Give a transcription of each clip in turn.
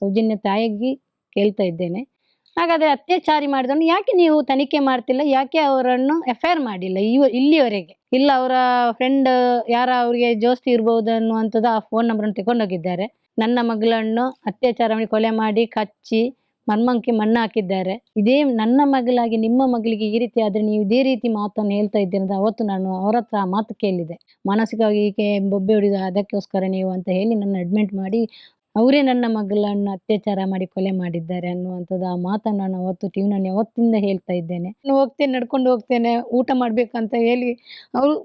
ಸೌಜನ್ಯ ತಾಯಿಗೆ ಕೇಳ್ತಾ ಇದ್ದೇನೆ. ಹಾಗಾದರೆ ಅತ್ಯಾಚಾರಿ ಮಾಡಿದವನು ಯಾಕೆ ನೀವು ತನಿಖೆ ಮಾಡ್ತಿಲ್ಲ? ಯಾಕೆ ಅವರನ್ನು ಎಫ್ ಐ ಮಾಡಿಲ್ಲ ಇವ ಇಲ್ಲಿಯವರೆಗೆ ಇಲ್ಲ ಅವರ ಫ್ರೆಂಡ್ ಯಾರ ಅವರಿಗೆ ಜೋಸ್ತಿ ಇರ್ಬೋದು ಅನ್ನುವಂಥದ್ದು ಆ ಫೋನ್ ನಂಬರನ್ನು ತಗೊಂಡೋಗಿದ್ದಾರೆ. ನನ್ನ ಮಗಳನ್ನು ಅತ್ಯಾಚಾರ ಮಾಡಿ ಕೊಲೆ ಮಾಡಿ ಕಚ್ಚಿ ಮರ್ಮಂಕಿ ಮಣ್ಣು ಹಾಕಿದ್ದಾರೆ. ಇದೇ ನನ್ನ ಮಗಳಾಗಿ ನಿಮ್ಮ ಮಗಳಿಗೆ ಈ ರೀತಿ ಆದರೆ ನೀವು ಇದೇ ರೀತಿ ಮಾತನ್ನು ಹೇಳ್ತಾ ಇದ್ದೀರಿ ಅವತ್ತು ನಾನು ಅವರ ಹತ್ರ ಮಾತು ಕೇಳಿದೆ. ಮಾನಸಿಕವಾಗಿ ಈಕೆ ಬೊಬ್ಬೆ ಹೊಡಿದ ಅದಕ್ಕೋಸ್ಕರ ನೀವು ಅಂತ ಹೇಳಿ ನನ್ನ ಅಡ್ಮಿಟ್ ಮಾಡಿ ಅವರೇ ನನ್ನ ಮಗಳನ್ನು ಅತ್ಯಾಚಾರ ಮಾಡಿ ಕೊಲೆ ಮಾಡಿದ್ದಾರೆ ಅನ್ನುವಂಥದ್ದು ಆ ಮಾತನ್ನು ನಾನು ಅವತ್ತು ಟಿವಿ ನಾನು ಯಾವತ್ತಿಂದ ಹೇಳ್ತಾ ಇದ್ದೇನೆ. ನಾನು ಹೋಗ್ತೇನೆ, ನಡ್ಕೊಂಡು ಹೋಗ್ತೇನೆ, ಊಟ ಮಾಡ್ಬೇಕಂತ ಹೇಳಿ ಅವರು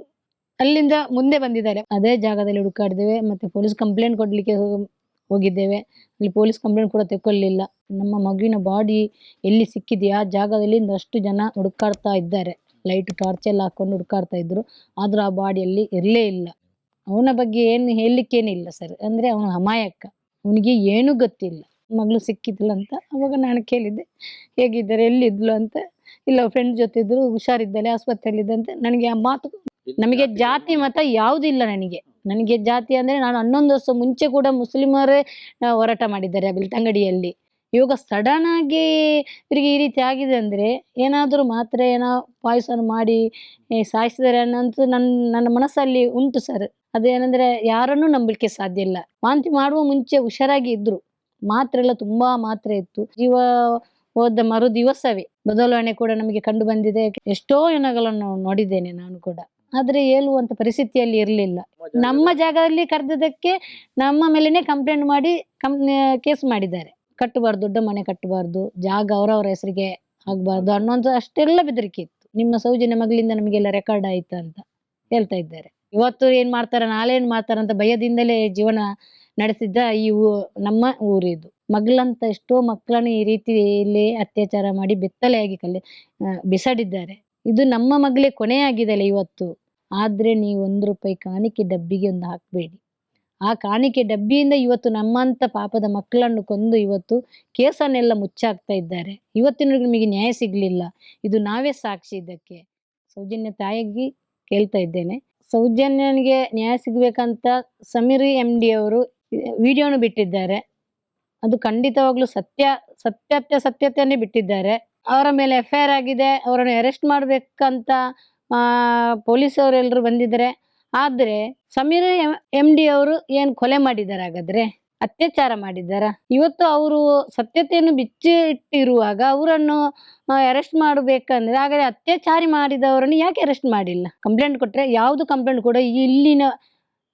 ಅಲ್ಲಿಂದ ಮುಂದೆ ಬಂದಿದ್ದಾರೆ. ಅದೇ ಜಾಗದಲ್ಲಿ ಹುಡುಕಾಡಿದ್ದೇವೆ, ಮತ್ತೆ ಪೊಲೀಸ್ ಕಂಪ್ಲೇಂಟ್ ಕೊಡ್ಲಿಕ್ಕೆ ಹೋಗ್- ಹೋಗಿದ್ದೇವೆ. ಅಲ್ಲಿ ಪೊಲೀಸ್ ಕಂಪ್ಲೇಂಟ್ ಕೂಡ ತೆಕ್ಕೊಳ್ಳಿಲ್ಲ. ನಮ್ಮ ಮಗುವಿನ ಬಾಡಿ ಎಲ್ಲಿ ಸಿಕ್ಕಿದೆಯಾ, ಆ ಜಾಗದಲ್ಲಿ ಅಷ್ಟು ಜನ ಹುಡುಕಾಡ್ತಾ ಇದ್ದಾರೆ. ಲೈಟ್ ಟಾರ್ಚ್ ಎಲ್ಲ ಹಾಕೊಂಡು ಹುಡುಕಾಡ್ತಾ ಇದ್ರು. ಆದ್ರೂ ಆ ಬಾಡಿಯಲ್ಲಿ ಇರಲೇ ಇಲ್ಲ. ಅವನ ಬಗ್ಗೆ ಏನು ಹೇಳಲಿಕ್ಕೇನಿಲ್ಲ ಸರ್. ಅಂದ್ರೆ ಅವನು ಅಮಾಯಕ. ಅವನಿಗೆ ಏನೂ ಗೊತ್ತಿಲ್ಲ. ಮಗಳು ಸಿಕ್ಕಿದ್ಲು ಅಂತ ಅವಾಗ ನಾನು ಕೇಳಿದ್ದೆ, ಹೇಗಿದ್ದಾರೆ, ಎಲ್ಲಿದ್ಲು ಅಂತ. ಇಲ್ಲ ಫ್ರೆಂಡ್ ಜೊತೆ ಇದ್ರು, ಹುಷಾರಿದ್ದಾಳೆ ಆಸ್ಪತ್ರೆಯಲ್ಲಿದ್ದಂತೆ ನನಗೆ ಆ ಮಾತು ನಮಗೆ ಜಾತಿ ಮತ ಯಾವುದಿಲ್ಲ ನನಗೆ. ನನಗೆ ಜಾತಿ ಅಂದರೆ ನಾನು ಹನ್ನೊಂದು ವರ್ಷ ಮುಂಚೆ ಕೂಡ ಮುಸ್ಲಿಮರೇ ಹೋರಾಟ ಮಾಡಿದ್ದಾರೆ ಬೆಳ್ತಂಗಡಿಯಲ್ಲಿ ಇವಾಗ ಸಡನ್ ಆಗಿ ಇವರಿಗೆ ಈ ರೀತಿ ಆಗಿದೆ ಅಂದ್ರೆ ಏನಾದರೂ ಮಾತ್ರೆ ಏನೋ ಪಾಯ್ಸನ್ ಮಾಡಿ ಸಾಯಿಸಿದರೆ ಸಾಯಿಸಿದ್ದಾರೆ ಅನ್ನೋಂಥ ನನ್ನ ನನ್ನ ಮನಸ್ಸಲ್ಲಿ ಉಂಟು ಸರ್. ಅದೇನಂದ್ರೆ ಯಾರನ್ನು ನಂಬಲಿಕ್ಕೆ ಸಾಧ್ಯ ಇಲ್ಲ. ವಾಂತಿ ಮಾಡುವ ಮುಂಚೆ ಹುಷಾರಾಗಿ ಇದ್ರು. ಮಾತ್ರೆ ಎಲ್ಲ ತುಂಬಾ ಮಾತ್ರೆ ಇತ್ತು. ಜೀವ ಹೋದ ಮರು ದಿವಸವೇ. ಬದಲಾವಣೆ ಕೂಡ ನಮಗೆ ಕಂಡು ಬಂದಿದೆ. ಎಷ್ಟೋ ಜನಗಳನ್ನು ನೋಡಿದ್ದೇನೆ ನಾನು ಕೂಡ. ಆದ್ರೆ ಹೇಳುವಂತ ಪರಿಸ್ಥಿತಿಯಲ್ಲಿ ಇರಲಿಲ್ಲ. ನಮ್ಮ ಜಾಗದಲ್ಲಿ ಕರೆದಿದ್ದಕ್ಕೆ ನಮ್ಮ ಮೇಲೇನೆ ಕಂಪ್ಲೇಂಟ್ ಮಾಡಿ ಕಂ ಕೇಸ್ ಮಾಡಿದ್ದಾರೆ. ಕಟ್ಟಬಾರ್ದು, ದೊಡ್ಡ ಮನೆ ಕಟ್ಟಬಾರ್ದು, ಜಾಗ ಅವರವರ ಹೆಸರಿಗೆ ಆಗಬಾರ್ದು ಅನ್ನೋದು ಅಷ್ಟೆಲ್ಲ ಬೆದರಿಕೆ ಇತ್ತು. ನಿಮ್ಮ ಸೌಜನ್ಯ ಮಗಳಿಂದ ನಮಗೆಲ್ಲ ರೆಕಾರ್ಡ್ ಆಯ್ತು ಅಂತ ಹೇಳ್ತಾ ಇದ್ದಾರೆ. ಇವತ್ತು ಏನ್ ಮಾಡ್ತಾರೆ, ನಾಳೆ ಏನ್ ಮಾಡ್ತಾರೆ ಅಂತ ಭಯದಿಂದಲೇ ಜೀವನ ನಡೆಸಿದ್ದ ಈ ನಮ್ಮ ಊರಿದು. ಮಗಳಂತ ಎಷ್ಟೋ ಮಕ್ಕಳನ್ನು ಈ ರೀತಿಯಲ್ಲಿ ಅತ್ಯಾಚಾರ ಮಾಡಿ ಬೆತ್ತಲೆಯಾಗಿ ಕಲೆ ಬಿಸಾಡಿದ್ದಾರೆ. ಇದು ನಮ್ಮ ಮಗಳೇ ಕೊನೆಯಾಗಿದೆಯಲ್ಲ ಇವತ್ತು. ಆದ್ರೆ ನೀವು ಒಂದು ರೂಪಾಯಿ ಕಾಣಿಕೆ ಡಬ್ಬಿಗೆ ಒಂದು ಹಾಕಬೇಡಿ. ಆ ಕಾಣಿಕೆ ಡಬ್ಬಿಯಿಂದ ಇವತ್ತು ನಮ್ಮಂತ ಪಾಪದ ಮಕ್ಕಳನ್ನು ಕೊಂದು ಇವತ್ತು ಕೇಸನ್ನೆಲ್ಲ ಮುಚ್ಚಾಕ್ತಾ ಇದ್ದಾರೆ. ಇವತ್ತಿನ ನಿಮಗೆ ನ್ಯಾಯ ಸಿಗಲಿಲ್ಲ. ಇದು ನಾವೇ ಸಾಕ್ಷಿ ಇದಕ್ಕೆ. ಸೌಜನ್ಯ ತಾಯಿಗೆ ಕೇಳ್ತಾ ಇದ್ದೇನೆ. ಸೌಜನ್ಯನಿಗೆ ನ್ಯಾಯ ಸಿಗಬೇಕಂತ ಸಮೀರಿ ಎಂ ಡಿ ಅವರು ವಿಡಿಯೋನು ಬಿಟ್ಟಿದ್ದಾರೆ. ಅದು ಖಂಡಿತವಾಗ್ಲೂ ಸತ್ಯ ಸತ್ಯತೆ ಸತ್ಯತೆಯನ್ನೇ ಬಿಟ್ಟಿದ್ದಾರೆ. ಅವರ ಮೇಲೆ ಎಫ್ ಆಗಿದೆ. ಅವರನ್ನು ಅರೆಸ್ಟ್ ಮಾಡಬೇಕಂತ ಪೊಲೀಸವರೆಲ್ಲರೂ ಬಂದಿದ್ದಾರೆ. ಆದ್ರೆ ಸಮೀರ್ ಎಂ ಡಿ ಅವರು ಏನ್ ಕೊಲೆ ಮಾಡಿದ್ದಾರೆ ಹಾಗಾದ್ರೆ ಅತ್ಯಾಚಾರ ಮಾಡಿದ್ದಾರ? ಇವತ್ತು ಅವರು ಸತ್ಯತೆಯನ್ನು ಬಿಚ್ಚಿ ಇಟ್ಟಿರುವಾಗ ಅವರನ್ನು ಅರೆಸ್ಟ್ ಮಾಡಬೇಕಂದ್ರೆ, ಹಾಗಾದ್ರೆ ಅತ್ಯಾಚಾರಿ ಮಾಡಿದವರನ್ನು ಯಾಕೆ ಅರೆಸ್ಟ್ ಮಾಡಿಲ್ಲ? ಕಂಪ್ಲೇಂಟ್ ಕೊಟ್ಟರೆ ಯಾವುದು ಕಂಪ್ಲೇಂಟ್ ಕೂಡ ಇಲ್ಲಿನ,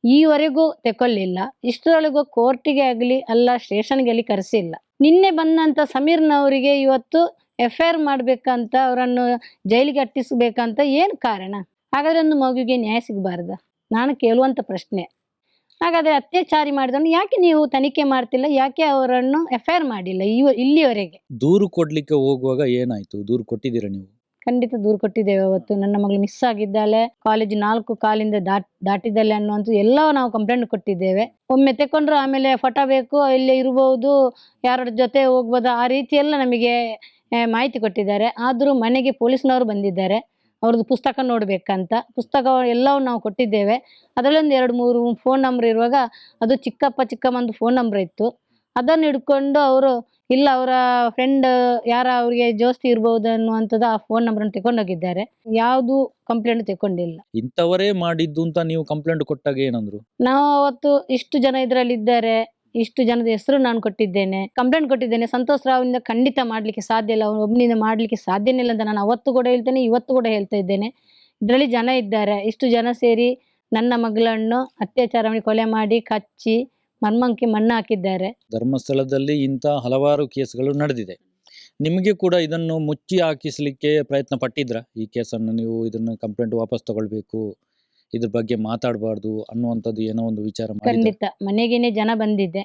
ಈವರೆಗೂ ತೆಕ್ಕೊಳ್ಳಿಲ್ಲ ಇಷ್ಟರೊಳಗೂ ಕೋರ್ಟಿಗೆ ಆಗಲಿ, ಅಲ್ಲ ಸ್ಟೇಷನ್ಗೆ ಆಗಲಿ ಕರೆಸಿಲ್ಲ. ನಿನ್ನೆ ಬಂದಂತ ಸಮೀರ್ನವರಿಗೆ ಇವತ್ತು ಎಫ್ ಐ ಆರ್ ಮಾಡಬೇಕಂತ, ಅವರನ್ನು ಜೈಲಿಗೆ ಅಟ್ಟಿಸ್ಬೇಕಂತ ಏನು ಕಾರಣ? ಹಾಗಾದ್ರೆ ಒಂದು ಮಗುವಿಗೆ ನ್ಯಾಯ ಸಿಗಬಾರ್ದ? ನಾನು ಕೇಳುವಂತ ಪ್ರಶ್ನೆ. ಹಾಗಾದ್ರೆ ಅತ್ಯಾಚಾರಿ ಮಾಡಿದವನು ಯಾಕೆ ನೀವು ತನಿಖೆ ಮಾಡ್ತಿಲ್ಲ? ಯಾಕೆ ಅವರನ್ನು ಎಫ್ ಐ ಆರ್ ಮಾಡಿಲ್ಲ ಇವ ಇಲ್ಲಿವರೆಗೆ? ದೂರು ಕೊಡ್ಲಿಕ್ಕೆ ಹೋಗುವಾಗ ಏನಾಯ್ತು? ದೂರು ಕೊಟ್ಟಿದ್ದೀರಾ ನೀವು? ಖಂಡಿತ ದೂರು ಕೊಟ್ಟಿದ್ದೇವೆ ಅವತ್ತು. ನನ್ನ ಮಗಳು ಮಿಸ್ ಆಗಿದ್ದಾಳೆ. ಕಾಲೇಜ್ ನಾಲ್ಕು ಕಾಲಿಂದ ದಾಟ್ ದಾಟಿದ್ದಾಳೆ ಅನ್ನುವಂಥ ಎಲ್ಲ ನಾವು ಕಂಪ್ಲೇಂಟ್ ಕೊಟ್ಟಿದ್ದೇವೆ. ಒಮ್ಮೆ ತೆಕೊಂಡ್ರು ಆಮೇಲೆ ಫೋಟೋ ಬೇಕು ಇಲ್ಲೇ ಇರಬಹುದು ಯಾರ ಜೊತೆ ಹೋಗ್ಬೋದು? ಆ ರೀತಿಯೆಲ್ಲ ನಮಗೆ ಆ, ಮಾಹಿತಿ ಕೊಟ್ಟಿದ್ದಾರೆ. ಆದರೂ ಮನೆಗೆ ಪೊಲೀಸ್ನವರು ಬಂದಿದ್ದಾರೆ. ಅವ್ರದ್ದು ಪುಸ್ತಕ ನೋಡಬೇಕಂತ ಪುಸ್ತಕ ಎಲ್ಲವೂ ನಾವು ಕೊಟ್ಟಿದ್ದೇವೆ. ಅದರಲ್ಲೊಂದು ಎರಡು ಮೂರು ಫೋನ್ ನಂಬರ್ ಇರುವಾಗ ಅದು ಚಿಕ್ಕಪ್ಪ ಚಿಕ್ಕಮ್ಮಂದು ಫೋನ್ ನಂಬರ್ ಇತ್ತು. ಅದನ್ನು ಹಿಡ್ಕೊಂಡು ಅವರು ಇಲ್ಲ ಅವರ ಫ್ರೆಂಡ್ ಯಾರ ಅವರಿಗೆ ಜೋಸ್ತಿ ಇರಬಹುದು ಅನ್ನುವಂಥದ್ದು ಆ ಫೋನ್ ನಂಬರ್ ತಗೊಂಡೋಗಿದ್ದಾರೆ ಯಾವುದು ಕಂಪ್ಲೇಂಟ್ ತಗೊಂಡಿಲ್ಲ. ಇಂಥವರೇ ಮಾಡಿದ್ದು ಅಂತ ನೀವು ಕಂಪ್ಲೇಂಟ್ ಕೊಟ್ಟಾಗ ಏನಂದ್ರು? ನಾವು ಅವತ್ತು ಇಷ್ಟು ಜನ ಇದರಲ್ಲಿ ಇದ್ದಾರೆ. ಇಷ್ಟು ಜನದ ಹೆಸರು ನಾನು ಕೊಟ್ಟಿದ್ದೇನೆ. ಕಂಪ್ಲೇಂಟ್ ಕೊಟ್ಟಿದ್ದೇನೆ. ಸಂತೋಷ್ ಇಂದ ಖಂಡಿತ ಮಾಡ್ಲಿಕ್ಕೆ ಸಾಧ್ಯ ಇಲ್ಲ. ಅವನು ಒಬ್ಬನಿಂದ ಮಾಡ್ಲಿಕ್ಕೆ ಸಾಧ್ಯನೇ ಇಲ್ಲ ಅಂತ ನಾನು ಅವತ್ತು ಕೂಡ ಹೇಳ್ತೇನೆ ಇವತ್ತು ಕೂಡ ಹೇಳ್ತಾ ಇದ್ದೇನೆ. ಇದರಲ್ಲಿ ಜನ ಇದ್ದಾರೆ. ಇಷ್ಟು ಜನ ಸೇರಿ ನನ್ನ ಮಗಳನ್ನು ಅತ್ಯಾಚಾರ ಮಾಡಿ ಕೊಲೆ ಮಾಡಿ ಕಚ್ಚಿ ಮರ್ಮಂಕಿ ಮಣ್ಣು ಹಾಕಿದ್ದಾರೆ. ಧರ್ಮಸ್ಥಳದಲ್ಲಿ ಇಂಥ ಹಲವಾರು ಕೇಸ್ಗಳು ನಡೆದಿದೆ. ನಿಮಗೆ ಕೂಡ ಇದನ್ನು ಮುಚ್ಚಿ ಹಾಕಿಸಲಿಕ್ಕೆ ಪ್ರಯತ್ನ ಪಟ್ಟಿದ್ರ? ಈ ಕೇಸನ್ನು ನೀವು ಇದನ್ನು ಕಂಪ್ಲೇಂಟ್ ವಾಪಸ್ ತಗೊಳ್ಬೇಕು ಇದ್ರ ಬಗ್ಗೆ ಮಾತಾಡಬಾರ್ದು ಅನ್ನುವಂಥದ್ದು ಏನೋ ಒಂದು ವಿಚಾರ ಖಂಡಿತ. ಮನೆಗೇನೆ ಜನ ಬಂದಿದ್ದೆ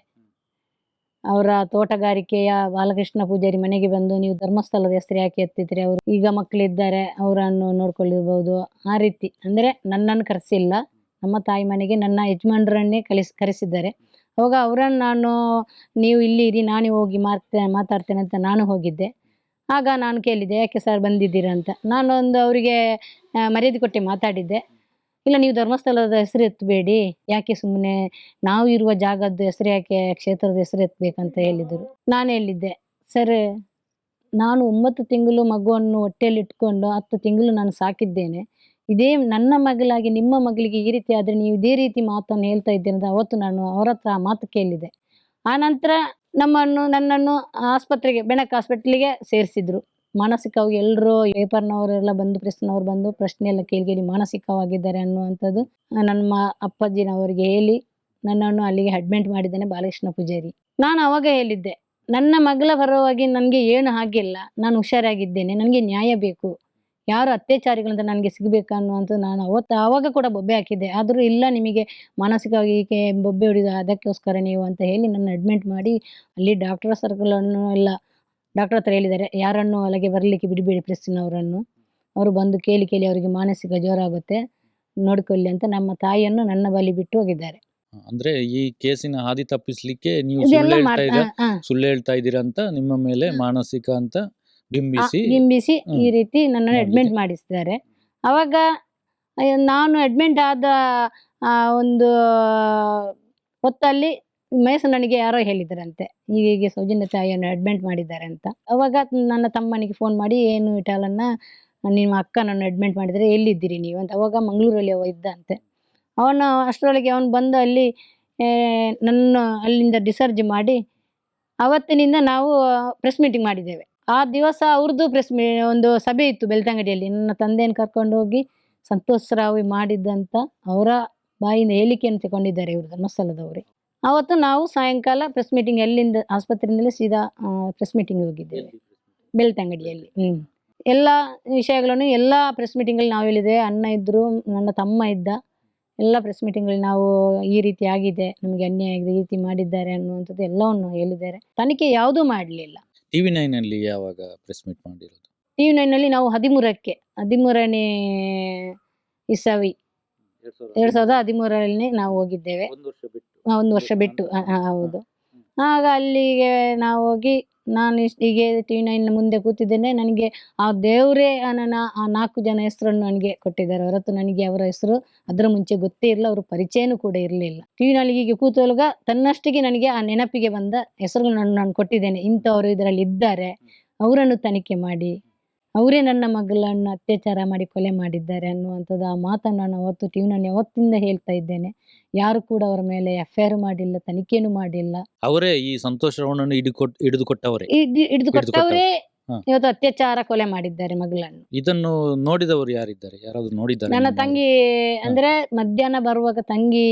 ಅವರ ತೋಟಗಾರಿಕೆಯ ಬಾಲಕೃಷ್ಣ ಪೂಜಾರಿ ಮನೆಗೆ ಬಂದು ನೀವು ಧರ್ಮಸ್ಥಳದ ಹೆಸರು ಯಾಕೆ ಎತ್ತಿದ್ರಿ ಅವರು ಈಗ ಮಕ್ಕಳಿದ್ದಾರೆ, ಅವರನ್ನು ನೋಡ್ಕೊಳ್ಳಿರ್ಬೋದು ಆ ರೀತಿ ಅಂದ್ರೆ ನನ್ನನ್ನು ಕರೆಸಿಲ್ಲ. ನಮ್ಮ ತಾಯಿ ಮನೆಗೆ ನನ್ನ ಯಜಮಾನ್ರನ್ನೇ ಕಲಿಸ್, ಕರೆಸಿದ್ದಾರೆ. ಅವಾಗ ಅವರನ್ನು ನಾನು, ನೀವು ಇಲ್ಲಿ ಇರಿ, ನಾನೇ ಹೋಗಿ ಮಾತ ಮಾತಾಡ್ತೇನೆ ಅಂತ ನಾನು ಹೋಗಿದ್ದೆ. ಆಗ ನಾನು ಕೇಳಿದ್ದೆ ಯಾಕೆ ಸರ್ ಬಂದಿದ್ದೀರಾ ಅಂತ. ನಾನೊಂದು ಅವರಿಗೆ ಮರ್ಯಾದೆ ಕೊಟ್ಟು ಮಾತಾಡಿದ್ದೆ. ಇಲ್ಲ, ನೀವು ಧರ್ಮಸ್ಥಳದ ಹೆಸರು ಎತ್ತಬೇಡಿ ಯಾಕೆ ಸುಮ್ಮನೆ ನಾವು ಇರುವ ಜಾಗದ ಹೆಸರು ಯಾಕೆ, ಕ್ಷೇತ್ರದ ಹೆಸರು ಎತ್ತಬೇಕಂತ ಹೇಳಿದರು ನಾನು ಹೇಳಿದ್ದೆ, ಸರ್, ನಾನು ಒಂಬತ್ತು ತಿಂಗಳು ಮಗುವನ್ನು ಹೊಟ್ಟೆಯಲ್ಲಿ ಇಟ್ಕೊಂಡು ಹತ್ತು ತಿಂಗಳು ನಾನು ಸಾಕಿದ್ದೇನೆ. ಇದೇ ನನ್ನ ಮಗಳಾಗಿ ನಿಮ್ಮ ಮಗಳಿಗೆ ಈ ರೀತಿ ಆದರೆ ನೀವು ಇದೇ ರೀತಿ ಮಾತನ್ನು ಹೇಳ್ತಾ ಇದ್ದೇನೆ ಅಂತ ಅವತ್ತು ನಾನು ಅವರ ಹತ್ರ ಮಾತು ಕೇಳಿದೆ ಆ ನಂತರ ನಮ್ಮನ್ನು ನನ್ನನ್ನು ಆಸ್ಪತ್ರೆಗೆ, ಬೆಣಕ್ ಹಾಸ್ಪಿಟ್ಲಿಗೆ ಸೇರಿಸಿದ್ರು. ಮಾನಸಿಕವಾಗಿ ಎಲ್ಲರೂ ಪೇಪರ್ನವರೆಲ್ಲ ಬಂದು, ಪ್ರೆಸ್ನವ್ರು ಬಂದು ಪ್ರಶ್ನೆ ಎಲ್ಲ ಕೇಳಿ ಮಾನಸಿಕವಾಗಿದ್ದಾರೆ ಅನ್ನುವಂಥದ್ದು ನಮ್ಮ ಅಪ್ಪಾಜಿನವರಿಗೆ ಹೇಳಿ ನನ್ನನ್ನು ಅಲ್ಲಿಗೆ ಅಡ್ಮಿಂಟ್ ಮಾಡಿದ್ದೇನೆ ಬಾಲಕೃಷ್ಣ ಪೂಜಾರಿ. ನಾನು ಅವಾಗ ಹೇಳಿದ್ದೆ, ನನ್ನ ಮಗಳ ಪರವಾಗಿ ನನಗೆ ಏನು ಆಗಿಲ್ಲ ನಾನು ಹುಷಾರಾಗಿದ್ದೇನೆ, ನನಗೆ ನ್ಯಾಯ ಬೇಕು, ಯಾರು ಅತ್ಯಾಚಾರಿಗಳಂತ ನನಗೆ ಸಿಗಬೇಕು ಅನ್ನುವಂಥದ್ದು ನಾನು ಅವತ್ತು ಆವಾಗ ಕೂಡ ಬೊಬ್ಬೆ ಹಾಕಿದ್ದೆ, ಆದರೂ ಇಲ್ಲ ನಿಮಗೆ ಮಾನಸಿಕವಾಗಿ ಬೊಬ್ಬೆ ಹೊಡಿದ ಅದಕ್ಕೋಸ್ಕರ ನೀವು ಅಂತ ಹೇಳಿ ನನ್ನ ಅಡ್ಮಿಂಟ್ ಮಾಡಿ, ಅಲ್ಲಿ ಡಾಕ್ಟರ್ ಸರ್ಕಲನ್ನು ಎಲ್ಲ ಡಾಕ್ಟರ್ ಹತ್ರ ಹೇಳಿದ್ದಾರೆ ಯಾರನ್ನು ಅಲ್ಲಿಗೆ ಬರಲಿಕ್ಕೆ ಬಿಡಬೇಡಿ ಪ್ರೆಸ್ಸಿನವರನ್ನು ಅವರು ಬಂದು ಕೇಳಿ ಕೇಳಿ ಅವರಿಗೆ ಮಾನಸಿಕ ಜ್ವರ ಆಗುತ್ತೆ ನೋಡ್ಕೊಳ್ಳಿ ಅಂತ ನಮ್ಮ ತಾಯಿಯನ್ನು ನನ್ನ ಬಳಿ ಬಿಟ್ಟು ಹೋಗಿದ್ದಾರೆ. ಅಂದ್ರೆ ಈ ಕೇಸಿನ ಹಾದಿ ತಪ್ಪಿಸ್ಲಿಕ್ಕೆ ನೀವು ಸುಳ್ಳು ಹೇಳ್ತಾ ಇದ್ದೀರಾ. ಸುಳ್ಳು ಹೇಳ್ತಾ ಇದ್ದೀರಾ ಅಂತ ನಿಮ್ಮ ಮೇಲೆ ಮಾನಸಿಕ ಅಂತ ಬಿಂಬಿಸಿ ಬಿಂಬಿಸಿ ಈ ರೀತಿ ನನ್ನನ್ನು. ಅಡ್ಮಿಟ್ ಮಾಡಿಸಿದ್ದಾರೆ. ಅವಾಗ ನಾನು ಅಡ್ಮಿಟ್ ಆದ ಒಂದು ಹೊತ್ತಲ್ಲಿ ಮಹೇಶ್ ನನಗೆ ಯಾರೋ ಹೇಳಿದ್ರಂತೆ ಹೀಗೆ ಸೌಜನ್ಯ ತಾಯಿಯನ್ನು ಅಡ್ಮಿಟ್ ಮಾಡಿದ್ದಾರೆ ಅಂತ. ಅವಾಗ ನನ್ನ ತಮ್ಮನಿಗೆ ಫೋನ್ ಮಾಡಿ, ಏನು ಇಟಾಲನ್ನ ನಿಮ್ಮ ಅಕ್ಕನನ್ನು ಅಡ್ಮಿಟ್ ಮಾಡಿದರೆ ಎಲ್ಲಿದ್ದೀರಿ ನೀವು? ಅಂತ. ಅವಾಗ ಮಂಗಳೂರಲ್ಲಿ ಅವ ಇದ್ದ ಅಂತೆ ಅವನು ಅಷ್ಟರೊಳಗೆ ಅವನು ಬಂದು ಅಲ್ಲಿ ನನ್ನ ಅಲ್ಲಿಂದ ಡಿಸ್ಚಾರ್ಜ್ ಮಾಡಿ, ಅವತ್ತಿನಿಂದ ನಾವು ಪ್ರೆಸ್ ಮೀಟಿಂಗ್ ಮಾಡಿದ್ದೇವೆ. ಆ ದಿವಸ ಅವ್ರದ್ದು ಪ್ರೆಸ್ ಒಂದು ಸಭೆ ಇತ್ತು ಬೆಳ್ತಂಗಡಿಯಲ್ಲಿ. ನನ್ನ ತಂದೆಯನ್ನು ಕರ್ಕೊಂಡು ಹೋಗಿ ಮಾಡಿದ್ದಂತ ಅವರ ಬಾಯಿಂದ ಹೇಳಿಕೆಯನ್ನು ತಗೊಂಡಿದ್ದಾರೆ ಇವರು ಧರ್ಮಸ್ಥಳದವರೇ. ಅವತ್ತು ನಾವು ಸಾಯಂಕಾಲ ಪ್ರೆಸ್ ಮೀಟಿಂಗ್ ಎಲ್ಲಿಂದ ಆಸ್ಪತ್ರೆಯಿಂದಲೇ ಸೀದಾ ಪ್ರೆಸ್ ಮೀಟಿಂಗ್ ಹೋಗಿದ್ದೇವೆ. ಬೆಳ್ತಂಗಡಿಯಲ್ಲಿ ಹ್ಮ್. ಎಲ್ಲ ವಿಷಯಗಳನ್ನು ಎಲ್ಲ ಪ್ರೆಸ್ ಮೀಟಿಂಗಲ್ಲಿ ನಾವು ಹೇಳಿದೆ ಅಣ್ಣ ಇದ್ದರು ನನ್ನ ತಮ್ಮ ಇದ್ದ ಎಲ್ಲ ಪ್ರೆಸ್ ಮೀಟಿಂಗಲ್ಲಿ ನಾವು ಈ ರೀತಿ ಆಗಿದೆ ನಮಗೆ ಅನ್ಯಾಯ ಆಗಿದೆ ಈ ರೀತಿ ಮಾಡಿದ್ದಾರೆ ಅನ್ನುವಂಥದ್ದು ಎಲ್ಲವನ್ನು ಹೇಳಿದ್ದಾರೆ. ತನಿಖೆ ಯಾವುದೂ ಮಾಡಲಿಲ್ಲ. ಟಿವಿ ನೈನ್ ಅಲ್ಲಿ ಯಾವಾಗ ಪ್ರೆಸ್ ಮೀಟ್ ಮಾಡಿರೋದು? ಟಿ ವಿ ನೈನಲ್ಲಿ ನಾವು ಹದಿಮೂರಕ್ಕೆ ಹದಿಮೂರನೇ ಇಸವಿ ಎರಡ್ ಸಾವಿರದ ಹದಿಮೂರರಲ್ಲಿ ನಾವು ಹೋಗಿದ್ದೇವೆ. ಒಂದು ವರ್ಷ ಬಿಟ್ಟು. ಆ, ಒಂದು ವರ್ಷ ಬಿಟ್ಟು ಆ, ಆ, ಹೌದು. ಆಗ ಅಲ್ಲಿಗೆ ನಾವು ಹೋಗಿ ನಾನು ಇಷ್ಟ್- ಹೀಗೆ ಟಿ ವಿ ನೈನ್ ಮುಂದೆ ಕೂತಿದ್ದೇನೆ ನನಗೆ ಆ ದೇವರೇ ನನ್ನ ಆ ನಾಲ್ಕು ಜನ ಹೆಸರನ್ನು ನನಗೆ ಕೊಟ್ಟಿದ್ದಾರೆ. ಹೊರತು ನನಗೆ ಅವರ ಹೆಸರು ಅದರ ಮುಂಚೆ ಗೊತ್ತೇ ಇರಲಿಲ್ಲ ಅವ್ರ ಪರಿಚಯನೂ ಕೂಡ ಇರಲಿಲ್ಲ. ಟಿ ವಿನಲ್ಲಿ ಹೀಗೆ ಕೂತೊಳಗ ತನ್ನಷ್ಟಿಗೆ ನನಗೆ ಆ ನೆನಪಿಗೆ ಬಂದ ಹೆಸರುಗಳನ್ನು ನಾನು ಕೊಟ್ಟಿದ್ದೇನೆ. ಇಂಥವರು ಇದರಲ್ಲಿ ಇದ್ದಾರೆ ಅವರನ್ನು ತನಿಖೆ ಮಾಡಿ. ಅವರೇ ನನ್ನ ಮಗಳನ್ನ ಅತ್ಯಾಚಾರ ಮಾಡಿ ಕೊಲೆ ಮಾಡಿದ್ದಾರೆ ಅನ್ನುವಂಥದ್ದು ಆ ಮಾತನ್ನು ನಾನು ಅವತ್ತು ಟಿವಿ ನಾನು ಯಾವತ್ತಿಂದ ಹೇಳ್ತಾ ಇದ್ದೇನೆ. ಯಾರು ಕೂಡ ಅವರ ಮೇಲೆ ಎಫ್ ಐ ಆರ್ ಮಾಡಿಲ್ಲ ತನಿಖೆನೂ ಮಾಡಿಲ್ಲ. ಅವರೇ ಈ ಸಂತೋಷ್ ರವಣನ್ನು ಹಿಡಿದುಕೊಟ್ಟವರೇ ಕೊಟ್ ಹಿಡಿದು ಕೊಟ್ಟವರೇ? ಹಿಡ್ದು ಕೊಟ್ಟವರೇ ಹಾ. ಇವತ್ತು ಅತ್ಯಾಚಾರ ಕೊಲೆ ಮಾಡಿದ್ದಾರೆ ಮಗಳನ್ನು. ಇದನ್ನು ನೋಡಿದವರು ಯಾರಿದ್ದಾರೆ? ಯಾರಾದ್ರೂ ನೋಡಿದ್ದಾರೆ ನನ್ನ ತಂಗಿ ಅಂದ್ರೆ ಮಧ್ಯಾಹ್ನ ಬರುವಾಗ ತಂಗಿ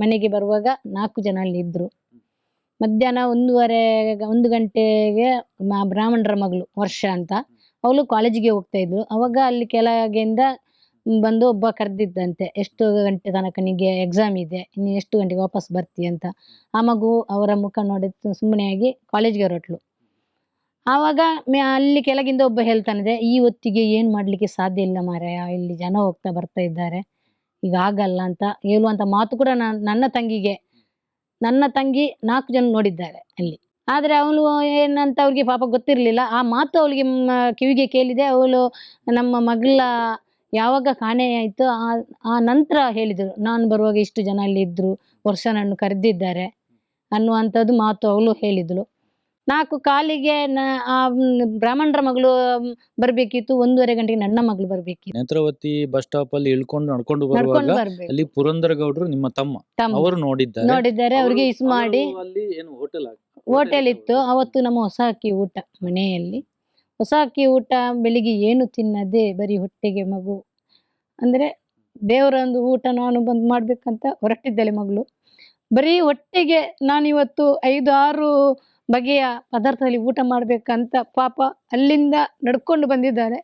ಮನೆಗೆ ಬರುವಾಗ ನಾಲ್ಕು ಜನ ಅಲ್ಲಿ ಇದ್ರು. ಮಧ್ಯಾಹ್ನ ಒಂದೂವರೆ ಒಂದು ಗಂಟೆಗೆ ಬ್ರಾಹ್ಮಣರ ಮಗಳು ವರ್ಷ ಅಂತ. ಅವಳು ಕಾಲೇಜಿಗೆ ಹೋಗ್ತಾ ಇದ್ಲು ಅವಾಗ ಅಲ್ಲಿ ಕೆಳಗಿಂದ ಬಂದು ಒಬ್ಬ ಕರೆದಿದ್ದಂತೆ, ಎಷ್ಟು ಗಂಟೆ ತನಕ ನಿನಗೆ ಎಕ್ಸಾಮ್ ಇದೆ? ಇನ್ನು ಎಷ್ಟು ಗಂಟೆಗೆ ವಾಪಸ್ ಬರ್ತಿ? ಅಂತ. ಆ ಮಗು ಅವರ ಮುಖ ನೋಡಿ ಸುಮ್ಮನೆ ಆಗಿ ಕಾಲೇಜ್ಗೆ ಹೊರಟ್ಲು. ಆವಾಗ ಮೆ- ಅಲ್ಲಿ ಕೆಳಗಿಂದ ಒಬ್ಬ ಹೇಳ್ತಾನಿದೆ, ಈ ಹೊತ್ತಿಗೆ ಏನು ಮಾಡಲಿಕ್ಕೆ ಸಾಧ್ಯ ಇಲ್ಲ ಮಾರಾಯ, ಇಲ್ಲಿ ಜನ ಹೋಗ್ತಾ ಬರ್ತಾ ಇದ್ದಾರೆ. ಈಗ ಆಗಲ್ಲ ಅಂತ ಹೇಳುವಂಥ ಮಾತು ಕೂಡ ನಾನ್- ನನ್ನ ತಂಗಿಗೆ, ನನ್ನ ತಂಗಿ ನಾಲ್ಕು ಜನ ನೋಡಿದ್ದಾರೆ ಅಲ್ಲಿ. ಆದರೆ ಅವಳು ಏನಂತ ಅವ್ರಿಗೆ ಪಾಪ ಗೊತ್ತಿರಲಿಲ್ಲ. ಆ ಮಾತು ಅವಳಿಗೆ ಕಿವಿಗೆ ಕೇಳಿದೆ. ಅವಳು ನಮ್ಮ ಮಗಳ ಯಾವಾಗ ಕಾಣೆ ಆಯಿತು ಆ ಆ ನಂತರ ಹೇಳಿದರು ನಾನು ಬರುವಾಗ ಇಷ್ಟು ಜನ ಅಲ್ಲಿ ಇದ್ದರು ವರ್ಷ ನನ್ನ ಕರೆದಿದ್ದಾರೆ ಅನ್ನುವಂಥದ್ದು ಮಾತು ಅವಳು ಹೇಳಿದಳು ನಾಲ್ಕು ಕಾಲಿಗೆ ನ ಆ ಬ್ರಾಹ್ಮಣರ ಮಗಳು ಬರಬೇಕಿತ್ತು ಒಂದೂವರೆ ಗಂಟೆಗೆ ನನ್ನ ಮಗಳು ಬರಬೇಕಿತ್ತು. ನೇತ್ರಾವತಿ ಬಸ್ ಸ್ಟಾಪ್ ಅಲ್ಲಿ ಇಳ್ಕೊಂಡು ನಡ್ಕೊಂಡು ಬರುವಾಗ ಬರ್ಬೇಕು. ಅಲ್ಲಿ ಪುರಂದರ ಗೌಡ್ರು ನಿಮ್ಮ ತಮ್ಮ. ತಮ್ಮ. ಅವರು ನೋಡಿದ್ದಾರೆ. ನೋಡಿದ್ದಾರೆ ಅವ್ರಿಗೆ ಇಸ್ ಮಾಡಿ. ಅಲ್ಲಿ ಏನು ಹೋಟೆಲ್ ಹೋಟೆಲ್ ಇತ್ತು. ಅವತ್ತು ನಮ್ಮ ಹೊಸ ಅಕ್ಕಿ ಊಟ ಮನೆಯಲ್ಲಿ. ಹೊಸ ಅಕ್ಕಿ ಊಟ ಬೆಳಿಗ್ಗೆ ಏನು ತಿನ್ನದೆ ಬರೀ ಹೊಟ್ಟೆಗೆ ಮಗು. ಅಂದರೆ ದೇವರೊಂದು ಊಟ ನಾನು ಬಂದು ಮಾಡ್ಬೇಕಂತ ಹೊರಟಿದ್ದಾಳೆ ಮಗಳು. ಬರೀ ಹೊಟ್ಟೆಗೆ ನಾನಿವತ್ತು ಐದು ಆರು ಬಗೆಯ ಪದಾರ್ಥದಲ್ಲಿ ಊಟ ಮಾಡಬೇಕಂತ ಪಾಪ ಅಲ್ಲಿಂದ ನಡ್ಕೊಂಡು ಬಂದಿದ್ದಾರೆ.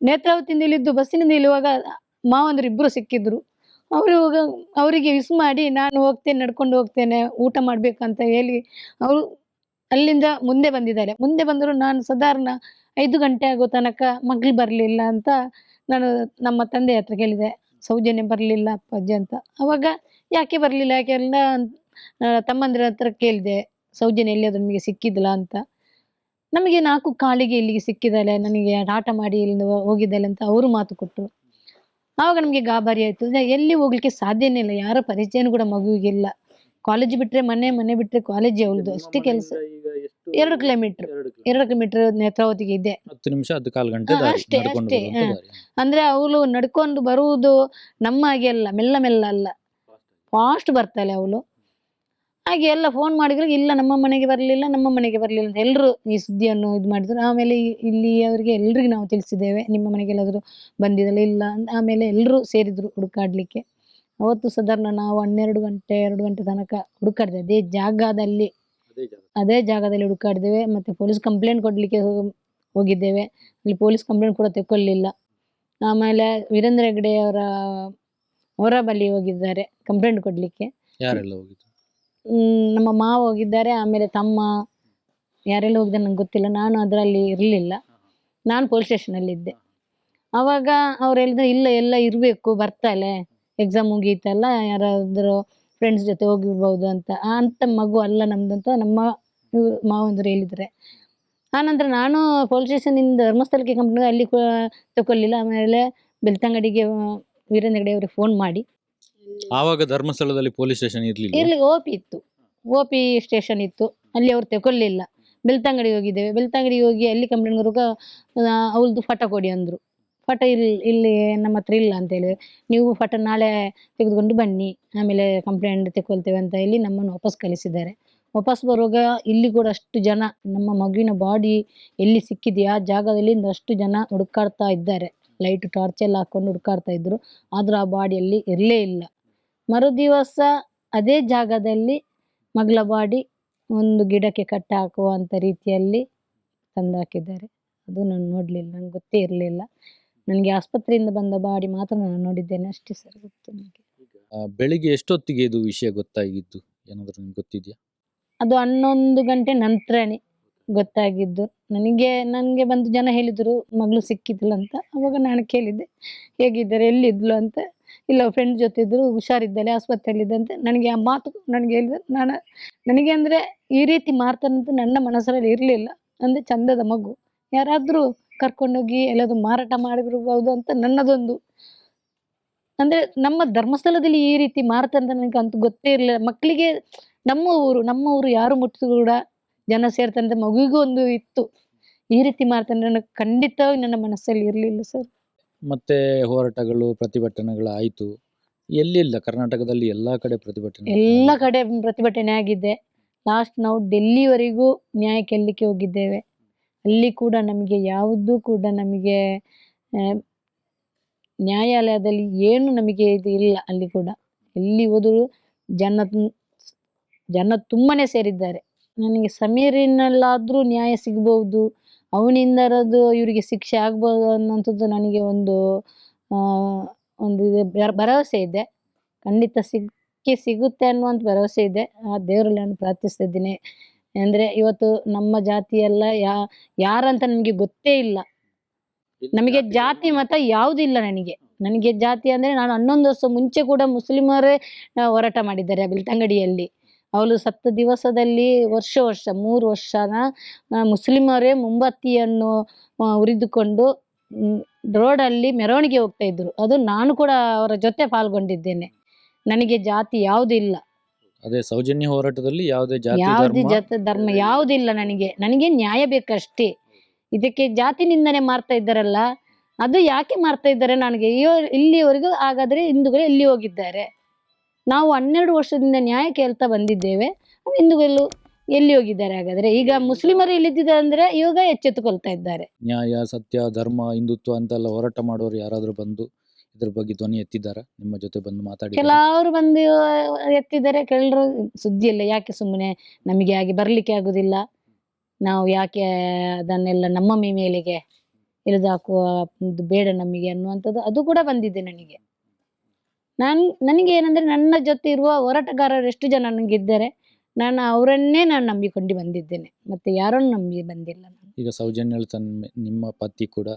ನೇತ್ರಾವತಿಯಿಂದ ನಿಲ್ಲಿದ್ದು ಬಸ್ಸಿನಿಂದ ನಿಲ್ಲುವಾಗ ಮಾವಂದ್ರು ಇಬ್ರು ಸಿಕ್ಕಿದ್ರು. ಅವರು ಅವರಿಗೆ ವಿಸ್ ಮಾಡಿ ನಾನು ಹೋಗ್ತೇನೆ, ನಡ್ಕೊಂಡು ಹೋಗ್ತೇನೆ, ಊಟ ಮಾಡಬೇಕಂತ ಹೇಳಿ ಅವರು ಅಲ್ಲಿಂದ ಮುಂದೆ ಬಂದಿದ್ದಾರೆ. ಮುಂದೆ ಬಂದರೂ ನಾನು ಸಾಧಾರಣ ಐದು ಗಂಟೆ ಆಗೋ ತನಕ ಮಗಳು ಬರಲಿಲ್ಲ ಅಂತ ನಾನು ನಮ್ಮ ತಂದೆ ಹತ್ರ ಕೇಳಿದೆ. ಸೌಜನ್ಯ ಬರಲಿಲ್ಲ ಅಪ್ಪಾಜಿ ಅಂತ. ಅವಾಗ ಯಾಕೆ ಬರಲಿಲ್ಲ, ಯಾಕೆ ಎಲ್ಲ ತಮ್ಮಂದಿರ ಹತ್ರ ಕೇಳಿದೆ. ಸೌಜನ್ಯ ಎಲ್ಲಿಯಾದ್ರೂ ನಿಮಗೆ ಸಿಕ್ಕಿದ್ಲ ಅಂತ. ನಮಗೆ ನಾಲ್ಕು ಕಾಲಿಗೆ ಇಲ್ಲಿಗೆ ಸಿಕ್ಕಿದ್ದಾಳೆ, ನನಗೆ ಆಟ ಮಾಡಿ ಇಲ್ಲಿಂದ ಹೋಗಿದ್ದಾಳೆ ಅಂತ ಅವರು ಮಾತು ಕೊಟ್ಟರು. ಆವಾಗ ನಮಗೆ ಗಾಬರಿ ಆಯಿತು. ಎಲ್ಲಿ ಹೋಗ್ಲಿಕ್ಕೆ ಸಾಧ್ಯನೇ ಇಲ್ಲ. ಯಾರ ಪರಿಚಯನೂ ಕೂಡ ಮಗುವಿಗಿಲ್ಲ. ಕಾಲೇಜ್ ಬಿಟ್ರೆ ಮನೆ ಮನೆ ಬಿಟ್ರೆ ಕಾಲೇಜ್ ಅವಳದು. ಅಷ್ಟೇ ಕೆಲಸ. ಎರಡು ಕಿಲೋಮೀಟರ್ ಎರಡು ಕಿಲೋಮೀಟರ್ ನೇತ್ರಾವತಿಗೆ ಇದೆ. ಹತ್ತು ನಿಮಿಷ ಹತ್ತು ಕಾಲು ಗಂಟೆ ಹಾ, ಅಷ್ಟೇ, ಅಷ್ಟೇ, ಹಾ. ಅಂದ್ರೆ ಅವಳು ನಡ್ಕೊಂಡು ಬರುವುದು ನಮ್ಮ ಹಾಗೆ ಅಲ್ಲ ಮೆಲ್ಲ ಮೆಲ್ಲ ಅಲ್ಲ. ಫಾಸ್ಟ್ ಬರ್ತಾಳೆ ಅವಳು. ಹಾಗೆ ಎಲ್ಲ ಫೋನ್ ಮಾಡಿದ್ರು ಇಲ್ಲ ನಮ್ಮ ಮನೆಗೆ ಬರಲಿಲ್ಲ ನಮ್ಮ ಮನೆಗೆ ಬರಲಿಲ್ಲ ಅಂತ ಎಲ್ಲರೂ ಈ ಸುದ್ದಿಯನ್ನು ಇದು ಮಾಡಿದ್ರು. ಆಮೇಲೆ ಇಲ್ಲಿ ಅವರಿಗೆ ಎಲ್ರಿಗೂ ನಾವು ತಿಳಿಸಿದ್ದೇವೆ ನಿಮ್ಮ ಮನೆಗೆ ಎಲ್ಲಾದರೂ ಬಂದಿದ್ದಲ್ಲ ಇಲ್ಲ ಅಂತ ಆಮೇಲೆ ಎಲ್ಲರೂ ಸೇರಿದ್ರು ಹುಡುಕಾಡ್ಲಿಕ್ಕೆ. ಅವತ್ತು ಸಾಧಾರಣ ನಾವು ಹನ್ನೆರಡು ಗಂಟೆ ಎರಡು ಗಂಟೆ ತನಕ ಹುಡುಕಾಡಿದೆ ಅದೇ ಜಾಗದಲ್ಲಿ. ಅದೇ ಜಾಗದಲ್ಲಿ ಹುಡುಕಾಡಿದ್ದೇವೆ ಮತ್ತೆ ಪೊಲೀಸ್ ಕಂಪ್ಲೇಂಟ್ ಕೊಡ್ಲಿಕ್ಕೆ ಹೋಗಿದ್ದೇವೆ. ಅಲ್ಲಿ ಪೊಲೀಸ್ ಕಂಪ್ಲೇಂಟ್ ಕೂಡ ತೆಕ್ಕೊಳ್ಳಿಲ್ಲ. ಆಮೇಲೆ ವೀರೇಂದ್ರ ಹೆಗ್ಡೆ ಅವರ ಅವರ ಬಳಿ ಹೋಗಿದ್ದಾರೆ ಕಂಪ್ಲೇಂಟ್ ಕೊಡ್ಲಿಕ್ಕೆ. ನಮ್ಮ ಮಾವ ಹೋಗಿದ್ದಾರೆ, ಆಮೇಲೆ ತಮ್ಮ ಯಾರೆಲ್ಲ ಹೋಗಿದ್ದಾರೆ ನಂಗೆ ಗೊತ್ತಿಲ್ಲ, ನಾನು ಅದರಲ್ಲಿ ಇರಲಿಲ್ಲ. ನಾನು ಪೊಲೀಸ್ ಸ್ಟೇಷನಲ್ಲಿದ್ದೆ ಅವಾಗ ಅವ್ರು ಹೇಳಿದ್ರು, ಇಲ್ಲ, ಎಲ್ಲ ಇರಬೇಕು ಬರ್ತಾಳೆ ಎಕ್ಸಾಮ್ ಮುಗೀತಲ್ಲ ಯಾರಾದರೂ ಫ್ರೆಂಡ್ಸ್ ಜೊತೆ ಹೋಗಿರ್ಬೋದು ಅಂತ. ಅಂತ ಮಗು ಅಲ್ಲ ನಮ್ದಂತ ನಮ್ಮ ಇವ್ರು ಮಾವಂದ್ರು ಹೇಳಿದ್ದಾರೆ ಆನಂತರ ನಾನು ಪೊಲೀಸ್ ಸ್ಟೇಷನಿಂದ ಧರ್ಮಸ್ಥಳಕ್ಕೆ ಕಂಪ್ನಿ ಅಲ್ಲಿ ತಗೊಳ್ಳಿಲ್ಲ ಆಮೇಲೆ ಬೆಳ್ತಂಗಡಿಗೆ, ವೀರೇಂದ್ರ ಅವರಿಗೆ ಫೋನ್ ಮಾಡಿ. ಆವಾಗ ಧರ್ಮಸ್ಥಳದಲ್ಲಿ ಪೊಲೀಸ್ ಸ್ಟೇಷನ್ ಇರ್ಲಿಲ್ಲ? ಇಲ್ಲಿ ಓಪಿ ಇತ್ತು. ಓಪಿ ಸ್ಟೇಷನ್ ಇತ್ತು. ಅಲ್ಲಿ ಅವ್ರು ತಗೊಳ್ಳಿಲ್ಲ ಬೆಳ್ತಂಗಡಿಗೆ ಹೋಗಿದ್ದೇವೆ. ಬೆಳ್ತಂಗಡಿಗೆ ಹೋಗಿ ಅಲ್ಲಿ ಕಂಪ್ಲೇಂಟ್ ಗುರುಗ ಅವಳದು ಫಟ ಕೊಡಿ ಅಂದರು. ಫಟ ಇಲ್ಲಿ ಇಲ್ಲಿ ನಮ್ಮ ಹತ್ರ ಇಲ್ಲ ಅಂತ ನೀವು ಫಟ ನಾಳೆ ತೆಗೆದುಕೊಂಡು ಬನ್ನಿ. ಆಮೇಲೆ ಕಂಪ್ಲೇಂಟ್ ತೆಕೊಳ್ತೇವೆ ಅಂತ ಹೇಳಿ ನಮ್ಮನ್ನು ವಾಪಸ್ ಕಳಿಸಿದ್ದಾರೆ. ವಾಪಸ್ ಬರುವಾಗ ಇಲ್ಲಿ ಕೂಡ ಅಷ್ಟು ಜನ, ನಮ್ಮ ಮಗುವಿನ ಬಾಡಿ ಎಲ್ಲಿ ಸಿಕ್ಕಿದೆಯಾ ಆ ಜಾಗದಲ್ಲಿ ಅಷ್ಟು ಜನ ಹುಡುಕಾಡ್ತಾ ಇದ್ದಾರೆ. ಲೈಟ್ ಟಾರ್ಚ್ ಎಲ್ಲ ಹಾಕೊಂಡು ಹುಡುಕಾಡ್ತಾ ಇದ್ರು. ಆದ್ರೆ ಆ ಬಾಡಿಯಲ್ಲಿ ಇರಲೇ ಇಲ್ಲ. ಮರುದಿವಸ ಅದೇ ಜಾಗದಲ್ಲಿ ಮಗಳ ಬಾಡಿ ಒಂದು ಗಿಡಕ್ಕೆ ಕಟ್ಟಿ ಹಾಕುವಂಥ ರೀತಿಯಲ್ಲಿ ತಂದು ಹಾಕಿದ್ದಾರೆ ಅದು ನಾನು ನೋಡಲಿಲ್ಲ ನಂಗೆ ಗೊತ್ತೇ ಇರಲಿಲ್ಲ. ನನಗೆ ಆಸ್ಪತ್ರೆಯಿಂದ ಬಂದ ಬಾಡಿ ಮಾತ್ರ ನಾನು ನೋಡಿದ್ದೇನೆ ಅಷ್ಟೇ ಸರ್ ಗೊತ್ತು ನನಗೆ. ಆ, ಬೆಳಿಗ್ಗೆ ಎಷ್ಟೊತ್ತಿಗೆ ಇದು ವಿಷಯ ಗೊತ್ತಾಗಿದ್ದು? ಏನಾದರೂ ನಿಮ್ಗೆ ಗೊತ್ತಿದೆಯಾ? ಅದು ಹನ್ನೊಂದು ಗಂಟೆ ನಂತರನೇ ಗೊತ್ತಾಗಿದ್ದು. ನನಗೆ ನನಗೆ ಬಂದು ಜನ ಹೇಳಿದರು ಮಗಳು ಸಿಕ್ಕಿದ್ಲು ಅಂತ. ಅವಾಗ ನಾನು ಕೇಳಿದ್ದೆ ಹೇಗಿದ್ದಾರೆ ಎಲ್ಲಿದ್ಲು ಅಂತ. ಇಲ್ಲ ಫ್ರೆಂಡ್ ಜೊತೆ ಇದ್ರು ಹುಷಾರಿದ್ದಲ್ಲಿ ಆಸ್ಪತ್ರೆಯಲ್ಲಿದ್ದಂತೆ ನನಗೆ ಆ ಮಾತು ನನಗೆ ಹೇಳಿದ ನಾನು, ನನಗೆ ಅಂದರೆ ಈ ರೀತಿ ಮಾರ್ತಾನಂತ ನನ್ನ ಮನಸ್ಸಲ್ಲಿ ಇರಲಿಲ್ಲ. ಅಂದರೆ ಚಂದದ ಮಗು. ಯಾರಾದರೂ ಕರ್ಕೊಂಡೋಗಿ ಎಲ್ಲಾದರೂ ಮಾರಾಟ ಮಾಡಿರ್ಬೋದು ಅಂತ ನನ್ನದೊಂದು. ಅಂದರೆ ನಮ್ಮ ಧರ್ಮಸ್ಥಳದಲ್ಲಿ ಈ ರೀತಿ ಮಾರ್ತಾನಂತ ನನಗೆ ಅಂತೂ ಗೊತ್ತೇ ಇರಲಿಲ್ಲ. ಮಕ್ಕಳಿಗೆ ನಮ್ಮ ಊರು ನಮ್ಮ ಊರು ಯಾರು ಮುಟ್ಟಿದ್ರು ಕೂಡ ಜನ ಸೇರ್ತಾರೆ ಅಂತ ಮಗುವಿಗೂ ಒಂದು ಇತ್ತು. ಈ ರೀತಿ ಮಾಡ್ತಾನೆ ನನಗೆ ಖಂಡಿತವಾಗಿ ನನ್ನ ಮನಸ್ಸಲ್ಲಿ ಇರಲಿಲ್ಲ ಸರ್. ಮತ್ತೆ ಹೋರಾಟಗಳು, ಪ್ರತಿಭಟನೆಗಳು ಆಯ್ತು. ಎಲ್ಲಿಲ್ಲ? ಕರ್ನಾಟಕದಲ್ಲಿ ಎಲ್ಲಾ ಕಡೆ ಪ್ರತಿಭಟನೆ ಎಲ್ಲ ಕಡೆ ಪ್ರತಿಭಟನೆ ಆಗಿದೆ. ಲಾಸ್ಟ್ ನಾವು ಡೆಲ್ಲಿವರೆಗೂ ನ್ಯಾಯ ಕೇಳಲಿಕ್ಕೆ ಹೋಗಿದ್ದೇವೆ. ಅಲ್ಲಿ ಕೂಡ ನಮಗೆ ಯಾವುದು ಕೂಡ ನಮಗೆ ನ್ಯಾಯಾಲಯದಲ್ಲಿ ಏನು ನಮಗೆ ಇದು ಇಲ್ಲ ಅಲ್ಲಿ ಕೂಡ. ಎಲ್ಲಿ ಹೋದರೂ ಜನ ಜನ ತುಂಬನೇ ಸೇರಿದ್ದಾರೆ. ನನಗೆ ಸಮೀರಿನಲ್ಲಾದರೂ ನ್ಯಾಯ ಸಿಗ್ಬೋದು ಅವನಿಂದರದು ಇವರಿಗೆ ಶಿಕ್ಷೆ ಆಗ್ಬೋದು ಅನ್ನೋಂಥದ್ದು ನನಗೆ ಒಂದು ಒಂದು ಇದು ಭರವಸೆ ಇದೆ. ಖಂಡಿತ ಸಿಕ್ಕೇ ಸಿಗುತ್ತೆ ಅನ್ನುವಂಥ ಭರವಸೆ ಇದೆ. ಆ ದೇವರಲ್ಲಿ ನಾನು ಪ್ರಾರ್ಥಿಸ್ತಿದ್ದೀನಿ ಅಂದರೆ ಇವತ್ತು ನಮ್ಮ ಜಾತಿಯೆಲ್ಲ ಯಾ ಯಾರಂತ ನನಗೆ ಗೊತ್ತೇ ಇಲ್ಲ. ನಮಗೆ ಜಾತಿ ಮತ ಯಾವುದಿಲ್ಲ ನನಗೆ. ನನಗೆ ಜಾತಿ ಅಂದರೆ ನಾನು ಹನ್ನೊಂದು ವರ್ಷ ಮುಂಚೆ ಕೂಡ ಮುಸ್ಲಿಮರೇ ಹೋರಾಟ ಮಾಡಿದ್ದಾರೆ ಬೆಳ್ತಂಗಡಿಯಲ್ಲಿ ಅವಳು ಸತ್ತ ದಿವಸದಲ್ಲಿ ವರ್ಷ ವರ್ಷ ಮೂರು ವರ್ಷನ ಮುಸ್ಲಿಮರೇ ಮುಂಬತ್ತಿಯನ್ನು ಉರಿದುಕೊಂಡು ರೋಡಲ್ಲಿ ಮೆರವಣಿಗೆ ಹೋಗ್ತಾ ಇದ್ರು. ಅದು ನಾನು ಕೂಡ ಅವರ ಜೊತೆ ಪಾಲ್ಗೊಂಡಿದ್ದೇನೆ. ನನಗೆ ಜಾತಿ ಯಾವುದಿಲ್ಲ ಅದೇ ಸೌಜನ್ಯ ಹೋರಾಟದಲ್ಲಿ ಯಾವುದೇ ಜಾತಿ ಯಾವುದೇ ಧರ್ಮ ಜಾತಿ ಧರ್ಮ ಯಾವುದಿಲ್ಲ ನನಗೆ. ನನಗೆ ನ್ಯಾಯ ಬೇಕಷ್ಟೇ. ಇದಕ್ಕೆ ಜಾತಿ ನಿಂದನೆ ಮಾಡ್ತಾ ಇದ್ದಾರಲ್ಲ ಅದು ಯಾಕೆ ಮಾಡ್ತಾ ಇದ್ದಾರೆ ನನಗೆ? ಇಲ್ಲಿವರೆಗೂ ಹಾಗಾದ್ರೆ ಹಿಂದೂಗಳು ಇಲ್ಲಿ ಹೋಗಿದ್ದಾರೆ. ನಾವು ಹನ್ನೆರಡು ವರ್ಷದಿಂದ ನ್ಯಾಯ ಕೇಳ್ತಾ ಬಂದಿದ್ದೇವೆ. ಹಿಂದೂಗಳು ಎಲ್ಲಿ ಹೋಗಿದ್ದಾರೆ ಹಾಗಾದ್ರೆ? ಈಗ ಮುಸ್ಲಿಮರು ಇಲ್ಲಿದ್ದಾರೆ ಅಂದ್ರೆ ಇವಾಗ ಎಚ್ಚೆತ್ತುಕೊಳ್ತಾ ಇದ್ದಾರೆ. ನ್ಯಾಯ ಸತ್ಯ ಧರ್ಮ ಹಿಂದುತ್ವ ಅಂತೆಲ್ಲ ಹೋರಾಟ ಮಾಡೋರು ಯಾರಾದ್ರೂ ಬಂದು ಇದ್ರ ಬಗ್ಗೆ ಧ್ವನಿ ಎತ್ತಿದ್ದಾರೆ? ನಿಮ್ಮ ಜೊತೆ ಬಂದು ಮಾತಾಡಿ ಕೆಲವರು ಬಂದು ಎತ್ತಿದ್ದಾರೆ ಕೆಲರು ಸುದ್ದಿ ಇಲ್ಲ. ಯಾಕೆ ಸುಮ್ಮನೆ ನಮಗೆ ಹಾಗೆ ಬರ್ಲಿಕ್ಕೆ ಆಗುದಿಲ್ಲ? ನಾವು ಯಾಕೆ ಅದನ್ನೆಲ್ಲ ನಮ್ಮ ಮೇಲೆಗೆ ಇಳಿದಾಕುವ ಬೇಡ ನಮಗೆ ಅನ್ನುವಂಥದ್ದು. ಅದು ಕೂಡ ಬಂದಿದೆ ನನಗೆ. ನಾನು ನನಗೆ ಏನಂದ್ರೆ ನನ್ನ ಜೊತೆ ಇರುವ ಹೋರಾಟಗಾರರು ಎಷ್ಟು ಜನ ನನಗಿದ್ದಾರೆ ನಾನು ಅವರನ್ನೇ ನಾನು ನಂಬಿಕೊಂಡು ಬಂದಿದ್ದೇನೆ. ಮತ್ತೆ ಯಾರನ್ನು ನಂಬಿ ಬಂದಿಲ್ಲ ನಾನು. ಈಗ ಸೌಜನ್ಯ ತನ್ನ ನಿಮ್ಮ ಪತಿ ಕೂಡ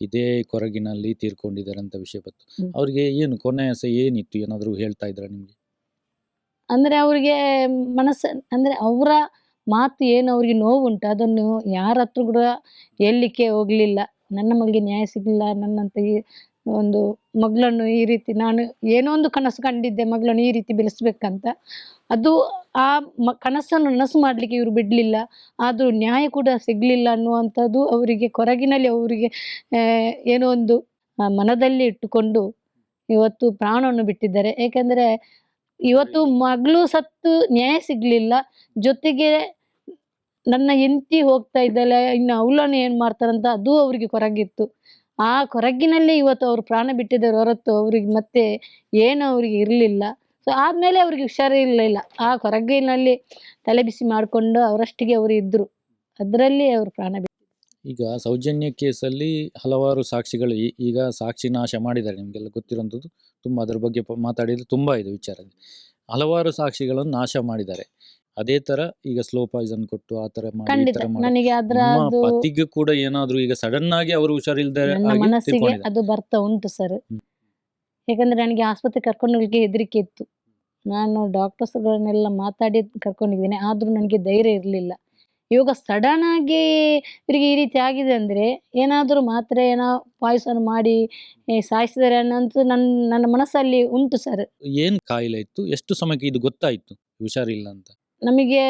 ಇದೇ ಕೊರಗಿನಲ್ಲಿ ತೀರ್ಕೊಂಡಿದ್ದಾರೆ ಅಂತ ವಿಷಯ ಬಂತು. ಅವ್ರಿಗೆ ಏನು ಕೊನೆ ಆಸೆ ಏನಿತ್ತು? ಏನಾದರೂ ಹೇಳ್ತಾ ಇದ್ರ ನಿಮಗೆ? ಅಂದ್ರೆ ಅವರಿಗೆ ಮನಸ್ಸು ಅಂದ್ರೆ ಅವರ ಮಾತು ಏನು ಅವ್ರಿಗೆ ನೋವುಂಟು ಅದನ್ನು ಯಾರ ಹತ್ರ ಕೂಡ ಹೇಳಲಿಕ್ಕೆ ಹೋಗಲಿಲ್ಲ. ನನ್ನ ಮಗಳಿಗೆ ನ್ಯಾಯ ಸಿಗಲಿಲ್ಲ ನನ್ನಂತ ಈ ಒಂದು ಮಗಳನ್ನು ಈ ರೀತಿ ನಾನು ಏನೋ ಒಂದು ಕನಸು ಕಂಡಿದ್ದೆ ಮಗಳನ್ನು ಈ ರೀತಿ ಬೆಳೆಸ್ಬೇಕಂತ. ಅದು ಆ ಮ ಕನಸನ್ನು ನನಸು ಮಾಡಲಿಕ್ಕೆ ಇವರು ಬಿಡಲಿಲ್ಲ. ಆದರೂ ನ್ಯಾಯ ಕೂಡ ಸಿಗಲಿಲ್ಲ ಅನ್ನುವಂಥದ್ದು ಅವರಿಗೆ ಕೊರಗಿನಲ್ಲಿ ಅವರಿಗೆ ಏನೋ ಒಂದು ಮನದಲ್ಲಿ ಇಟ್ಟುಕೊಂಡು ಇವತ್ತು ಪ್ರಾಣವನ್ನು ಬಿಟ್ಟಿದ್ದಾರೆ. ಏಕೆಂದರೆ ಇವತ್ತು ಮಗಳು ಸತ್ತು ನ್ಯಾಯ ಸಿಗಲಿಲ್ಲ. ಜೊತೆಗೆ ನನ್ನ ಹೆಂಡತಿ ಹೋಗ್ತಾ ಇದ್ದಾಳೆ, ಇನ್ನು ಅವಳನ್ನು ಏನು ಮಾಡ್ತಾರಂತ ಅದು ಅವರಿಗೆ ಕೊರಗಿತ್ತು. ಆ ಕೊರಗಿನಲ್ಲಿ ಇವತ್ತು ಅವರು ಪ್ರಾಣ ಬಿಟ್ಟಿದ್ದಾರೆ, ಹೊರತು ಅವ್ರಿಗೆ ಮತ್ತೆ ಏನು ಅವರಿಗೆ ಇರಲಿಲ್ಲ. ಸೊ ಆದಮೇಲೆ ಅವ್ರಿಗೆ ಹುಷಾರಿರಲಿಲ್ಲ ಆ ಕೊರಗಿನಲ್ಲಿ ತಲೆ ಬಿಸಿ ಮಾಡಿಕೊಂಡು ಅವರಷ್ಟಿಗೆ ಅವರು ಇದ್ದರು ಅದರಲ್ಲಿ ಅವರು ಪ್ರಾಣ ಬಿಟ್ಟು ಈಗ ಸೌಜನ್ಯ ಕೇಸಲ್ಲಿ ಹಲವಾರು ಸಾಕ್ಷಿಗಳು ಈಗ ಸಾಕ್ಷಿ ನಾಶ ಮಾಡಿದ್ದಾರೆ. ನಿಮಗೆಲ್ಲ ಗೊತ್ತಿರುವಂಥದ್ದು ತುಂಬ ಅದ್ರ ಬಗ್ಗೆ ಮಾತಾಡಿದ್ರೆ ತುಂಬ ಇದೆ ವಿಚಾರ ಹಲವಾರು ಸಾಕ್ಷಿಗಳನ್ನು ನಾಶ ಮಾಡಿದ್ದಾರೆ. ಅದೇ ತರ ಈಗ ಸ್ಲೋ ಪಾಯ್ಸನ್ ಕೊಟ್ಟು ಆ ತರ ಮಾಡಿ ಈ ಖಂಡಿತ. ತರ ಮಾಡಿ. ನನಗೆ ಅದರ ನಿಮ್ಮ ಅದು ಪತಿಗೆ ಕೂಡ ಏನಾದ್ರೂ ಈಗ ಸಡನ್ ಆಗಿ ಅವರು ಹುಷಾರಿಲ್ದೆ ನನ್ನ ಆಗಿ ಮನಸ್ಸಿಗೆ. ಅದು ಬರ್ತಾ ಉಂಟು ಸರ್. ಹ್ಮ್. ಯಾಕಂದ್ರೆ ನನಗೆ ಆಸ್ಪತ್ರೆ ಕರ್ಕೊಂಡು ಹೋಗ್ಲಿಕ್ಕೆ ಹೆದರಿಕೆ ಇತ್ತು. ನಾನು ಡಾಕ್ಟರ್ಸ್ಗಳನ್ನೆಲ್ಲ ಮಾತಾಡಿ ಕರ್ಕೊಂಡಿದ್ದೇನೆ ಆದ್ರೂ ನನಗೆ ಧೈರ್ಯ ಇರಲಿಲ್ಲ. ಇವಾಗ ಸಡನ್ ಆಗಿ ಇವರಿಗೆ ಈ ರೀತಿ ಆಗಿದೆ ಅಂದ್ರೆ ಏನಾದರೂ ಮಾತ್ರ ಏನೋ ಪಾಯ್ಸನ್ ಮಾಡಿ ಸಾಯಿಸಿದರೆ ಸಾಯಿಸಿದ್ದಾರೆ ಅನ್ನೋಂಥ ನನ್ನ ನನ್ನ ಮನಸ್ಸಲ್ಲಿ ಉಂಟು ಸರ್. ಏನ್ ಕಾಯಿಲೆ ಇತ್ತು? ಎಷ್ಟು ಸಮಯಕ್ಕೆ ಇದು ಗೊತ್ತಾಯ್ತು? ಹುಷಾರಿಲ್ಲ ಅಂತ. ನಮಗೆ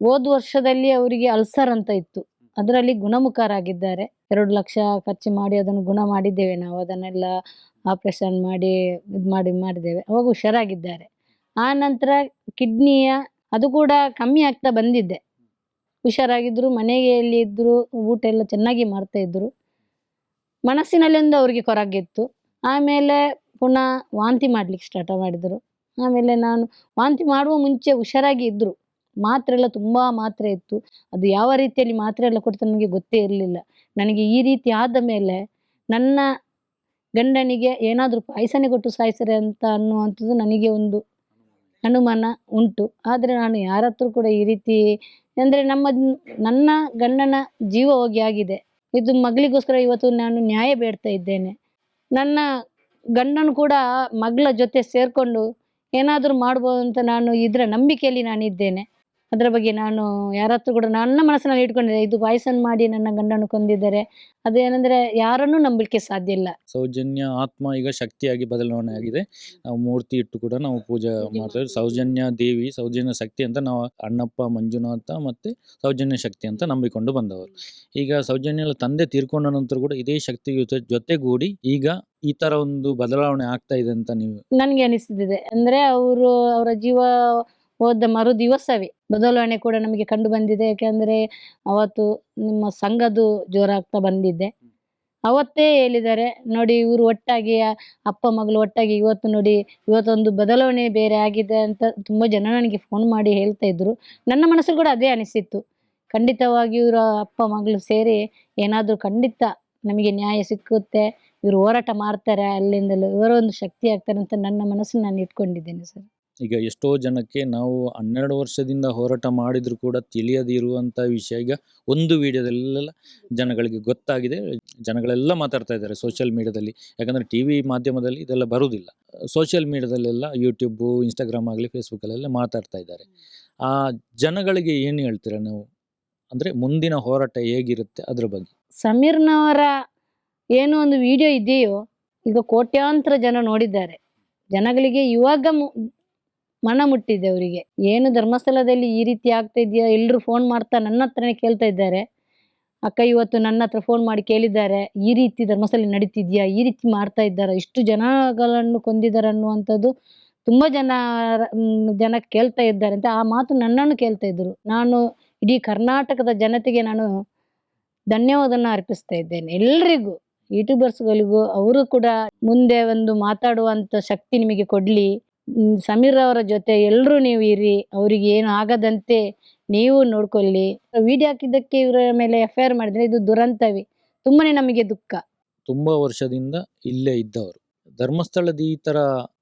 ಹೋದ ವರ್ಷದಲ್ಲಿ ಅವರಿಗೆ ಅಲ್ಸರ್ ಅಂತ ಇತ್ತು. ಅದರಲ್ಲಿ ಗುಣಮುಖರಾಗಿದ್ದಾರೆ. ಎರಡು ಲಕ್ಷ ಖರ್ಚು ಮಾಡಿ ಅದನ್ನು ಗುಣ ಮಾಡಿದ್ದೇವೆ ನಾವು. ಅದನ್ನೆಲ್ಲ ಆಪರೇಷನ್ ಮಾಡಿ, ಇದು ಮಾಡಿ ಮಾಡಿದ್ದೇವೆ. ಅವಾಗ ಹುಷಾರಾಗಿದ್ದಾರೆ. ಆ ನಂತರ ಕಿಡ್ನಿಯ ಅದು ಕೂಡ ಕಮ್ಮಿ ಆಗ್ತಾ ಬಂದಿದ್ದೆ ಹುಷಾರಾಗಿದ್ರು, ಮನೆಯಲ್ಲಿ ಇದ್ರು, ಊಟ ಎಲ್ಲ ಚೆನ್ನಾಗಿ ಮಾಡ್ತಾ ಇದ್ರು. ಮನಸ್ಸಿನಲ್ಲಿ ಒಂದು ಅವ್ರಿಗೆ ಕೊರಗಿತ್ತು. ಆಮೇಲೆ ಪುನಃ ವಾಂತಿ ಮಾಡ್ಲಿಕ್ಕೆ ಸ್ಟಾರ್ಟ್ ಮಾಡಿದರು. ಆಮೇಲೆ ನಾನು ವಾಂತಿ ಮಾಡುವ ಮುಂಚೆ ಹುಷಾರಾಗಿ ಇದ್ದರು ಮಾತ್ರೆ ಎಲ್ಲ ತುಂಬ ಮಾತ್ರೆ ಇತ್ತು. ಅದು ಯಾವ ರೀತಿಯಲ್ಲಿ ಮಾತ್ರೆ ಎಲ್ಲ ಕೊಡ್ತಾರೆ ನನಗೆ ಗೊತ್ತೇ ಇರಲಿಲ್ಲ. ನನಗೆ ಈ ರೀತಿ ಆದ ಮೇಲೆ ನನ್ನ ಗಂಡನಿಗೆ ಏನಾದರೂ ಪಾಯಸನೇ ಕೊಟ್ಟು ಸಾಯಿಸರೆ ಅಂತ ಅನ್ನುವಂಥದ್ದು ನನಗೆ ಒಂದು ಅನುಮಾನ ಉಂಟು. ಆದರೆ ನಾನು ಯಾರ ಹತ್ರ ಕೂಡ ಈ ರೀತಿ ಅಂದರೆ ನಮ್ಮ ನನ್ನ ಗಂಡನ ಜೀವ ಹೋಗಿ ಆಗಿದೆ. ಇದು ಮಗಳಿಗೋಸ್ಕರ ಇವತ್ತು ನಾನು ನ್ಯಾಯ ಬೇಡ್ತಾ ಇದ್ದೇನೆ. ನನ್ನ ಗಂಡನು ಕೂಡ ಮಗಳ ಜೊತೆ ಸೇರಿಕೊಂಡು ಏನಾದರೂ ಮಾಡ್ಬೋದು ಅಂತ ನಾನು ಇದರ ನಂಬಿಕೆಯಲ್ಲಿ ನಾನಿದ್ದೇನೆ. ಅದರ ಬಗ್ಗೆ ನಾನು ಯಾರ ಹತ್ರ ಕೂಡ ನನ್ನ ಮನಸ್ಸಿನಲ್ಲಿ ಇಟ್ಕೊಂಡಿದ್ದೆ. ಇದು ಪಾಯ್ಸನ್ ಮಾಡಿ ನನ್ನ ಗಂಡನ್ನು ಕೊಂದಿದ್ದಾರೆ ಅದೇನೆಂದರೆ ಯಾರನ್ನು ನಂಬಲಿಕ್ಕೆ ಸಾಧ್ಯ ಇಲ್ಲ. ಸೌಜನ್ಯ ಆತ್ಮ ಈಗ ಶಕ್ತಿಯಾಗಿ ಬದಲಾವಣೆ ಆಗಿದೆ. ನಾವು ಮೂರ್ತಿ ಇಟ್ಟು ಕೂಡ ನಾವು ಪೂಜೆ ಮಾಡ್ತೇವೆ. ಸೌಜನ್ಯ ದೇವಿ ಸೌಜನ್ಯ ಶಕ್ತಿ ಅಂತ ನಾವು ಅಣ್ಣಪ್ಪ ಮಂಜುನಾಥ ಮತ್ತೆ ಸೌಜನ್ಯ ಶಕ್ತಿ ಅಂತ ನಂಬಿಕೊಂಡು ಬಂದವರು. ಈಗ ಸೌಜನ್ಯ ತಂದೆ ತೀರ್ಕೊಂಡ ನಂತರ ಕೂಡ ಇದೇ ಶಕ್ತಿ ಜೊತೆಗೂಡಿ ಈಗ ಈ ತರ ಒಂದು ಬದಲಾವಣೆ ಆಗ್ತಾ ಇದೆ ಅಂತ ನೀವು ನನಗೆ ಅನಿಸ್ತಿದೆ. ಅಂದ್ರೆ ಅವರು ಅವರ ಜೀವ ಹೋದ ಮರು ದಿವಸವೇ ಬದಲಾವಣೆ ಕೂಡ ನಮಗೆ ಕಂಡು ಬಂದಿದೆ. ಯಾಕೆಂದರೆ ಅವತ್ತು ನಿಮ್ಮ ಸಂಘದ್ದು ಜೋರಾಗ್ತಾ ಬಂದಿದ್ದೆ. ಅವತ್ತೇ ಹೇಳಿದ್ದಾರೆ, ನೋಡಿ, ಇವರು ಒಟ್ಟಾಗಿ, ಅಪ್ಪ ಮಗಳು ಒಟ್ಟಾಗಿ ಇವತ್ತು ನೋಡಿ, ಇವತ್ತೊಂದು ಬದಲಾವಣೆ ಬೇರೆ ಆಗಿದೆ ಅಂತ ತುಂಬ ಜನ ನನಗೆ ಫೋನ್ ಮಾಡಿ ಹೇಳ್ತಾ ಇದ್ರು. ನನ್ನ ಮನಸ್ಸಲ್ಲಿ ಕೂಡ ಅದೇ ಅನಿಸಿತ್ತು. ಖಂಡಿತವಾಗಿ ಇವರ ಅಪ್ಪ ಮಗಳು ಸೇರಿ ಏನಾದರೂ ಖಂಡಿತ ನಮಗೆ ನ್ಯಾಯ ಸಿಕ್ಕುತ್ತೆ. ಇವರು ಹೋರಾಟ ಮಾಡ್ತಾರೆ ಅಲ್ಲಿಂದಲೂ. ಇವರ ಒಂದು ಶಕ್ತಿ ಆಗ್ತಾರೆ ಅಂತ ನನ್ನ ಮನಸ್ಸು ನಾನು ಇಟ್ಕೊಂಡಿದ್ದೇನೆ ಸರ್. ಈಗ ಎಷ್ಟೋ ಜನಕ್ಕೆ ನಾವು ಹನ್ನೆರಡು ವರ್ಷದಿಂದ ಹೋರಾಟ ಮಾಡಿದರೂ ಕೂಡ ತಿಳಿಯದೇ ಇರುವಂಥ ವಿಷಯ. ಈಗ ಒಂದು ವಿಡಿಯೋದಲ್ಲೆಲ್ಲ ಜನಗಳಿಗೆ ಗೊತ್ತಾಗಿದೆ. ಜನಗಳೆಲ್ಲ ಮಾತಾಡ್ತಾ ಇದ್ದಾರೆ ಸೋಷಿಯಲ್ ಮೀಡಿಯಾದಲ್ಲಿ ಯಾಕಂದರೆ ಟಿ ವಿ ಮಾಧ್ಯಮದಲ್ಲಿ ಇದೆಲ್ಲ ಬರುವುದಿಲ್ಲ ಸೋಷಿಯಲ್ ಮೀಡಿಯಾದಲ್ಲೆಲ್ಲ ಯೂಟ್ಯೂಬು ಇನ್ಸ್ಟಾಗ್ರಾಮ್ ಆಗಲಿ ಫೇಸ್ಬುಕ್ಕಲ್ಲೆಲ್ಲ ಮಾತಾಡ್ತಾ ಇದ್ದಾರೆ. ಆ ಜನಗಳಿಗೆ ಏನು ಹೇಳ್ತೀರಾ ನಾವು? ಅಂದರೆ ಮುಂದಿನ ಹೋರಾಟ ಹೇಗಿರುತ್ತೆ ಅದ್ರ ಬಗ್ಗೆ? ಸಮೀರ್ನವರ ಏನು ಒಂದು ವಿಡಿಯೋ ಇದೆಯೋ, ಈಗ ಕೋಟ್ಯಾಂತರ ಜನ ನೋಡಿದ್ದಾರೆ. ಜನಗಳಿಗೆ ಇವಾಗ ಮನ ಮುಟ್ಟಿದೆ ಅವರಿಗೆ. ಏನು ಧರ್ಮಸ್ಥಳದಲ್ಲಿ ಈ ರೀತಿ ಆಗ್ತಾ ಇದೆಯಾ? ಎಲ್ಲರೂ ಫೋನ್ ಮಾಡ್ತಾ ನನ್ನ ಹತ್ರನೇ ಕೇಳ್ತಾ ಇದ್ದಾರೆ. ಅಕ್ಕ ಇವತ್ತು ನನ್ನ ಹತ್ರ ಫೋನ್ ಮಾಡಿ ಕೇಳಿದ್ದಾರೆ. ಈ ರೀತಿ ಧರ್ಮಸ್ಥಳ ನಡೀತಿದ್ಯಾ? ಈ ರೀತಿ ಮಾಡ್ತಾ ಇದ್ದಾರೆ? ಇಷ್ಟು ಜನಗಳನ್ನು ಕೊಂದಿದ್ದಾರೆ ಅನ್ನುವಂಥದ್ದು ತುಂಬ ಜನ ಜನ ಕೇಳ್ತಾ ಇದ್ದಾರೆ ಅಂತ ಆ ಮಾತು ನನ್ನನ್ನು ಕೇಳ್ತಾ ಇದ್ದರು. ನಾನು ಇಡೀ ಕರ್ನಾಟಕದ ಜನತೆಗೆ ನಾನು ಧನ್ಯವಾದನ ಅರ್ಪಿಸ್ತಾ ಇದ್ದೇನೆ. ಎಲ್ರಿಗೂ ಯೂಟ್ಯೂಬರ್ಸ್ಗಳಿಗೂ ಅವರು ಕೂಡ ಮುಂದೆ ಒಂದು ಮಾತಾಡುವಂಥ ಶಕ್ತಿ ನಿಮಗೆ ಕೊಡಲಿ. ಸಮೀರ್ ಅವರ ಜೊತೆ ಎಲ್ಲರೂ ನೀವು ಇರಿ ಅವರಿಗೆ ಏನು ಆಗದಂತೆ ನೀವು ನೋಡ್ಕೊಳ್ಳಿ. ವಿಡಿಯೋ ಹಾಕಿದ್ದಕ್ಕೆ ಇವರ ಮೇಲೆ ಎಫ್ ಐ ಆರ್ ಮಾಡಿದ್ರೆ ಇದು ದುರಂತವೇ ತುಂಬಾನೇ ನಮಗೆ ದುಃಖ. ತುಂಬಾ ವರ್ಷದಿಂದ ಇಲ್ಲೇ ಇದ್ದವರು. ಧರ್ಮಸ್ಥಳದ ಈ ತರ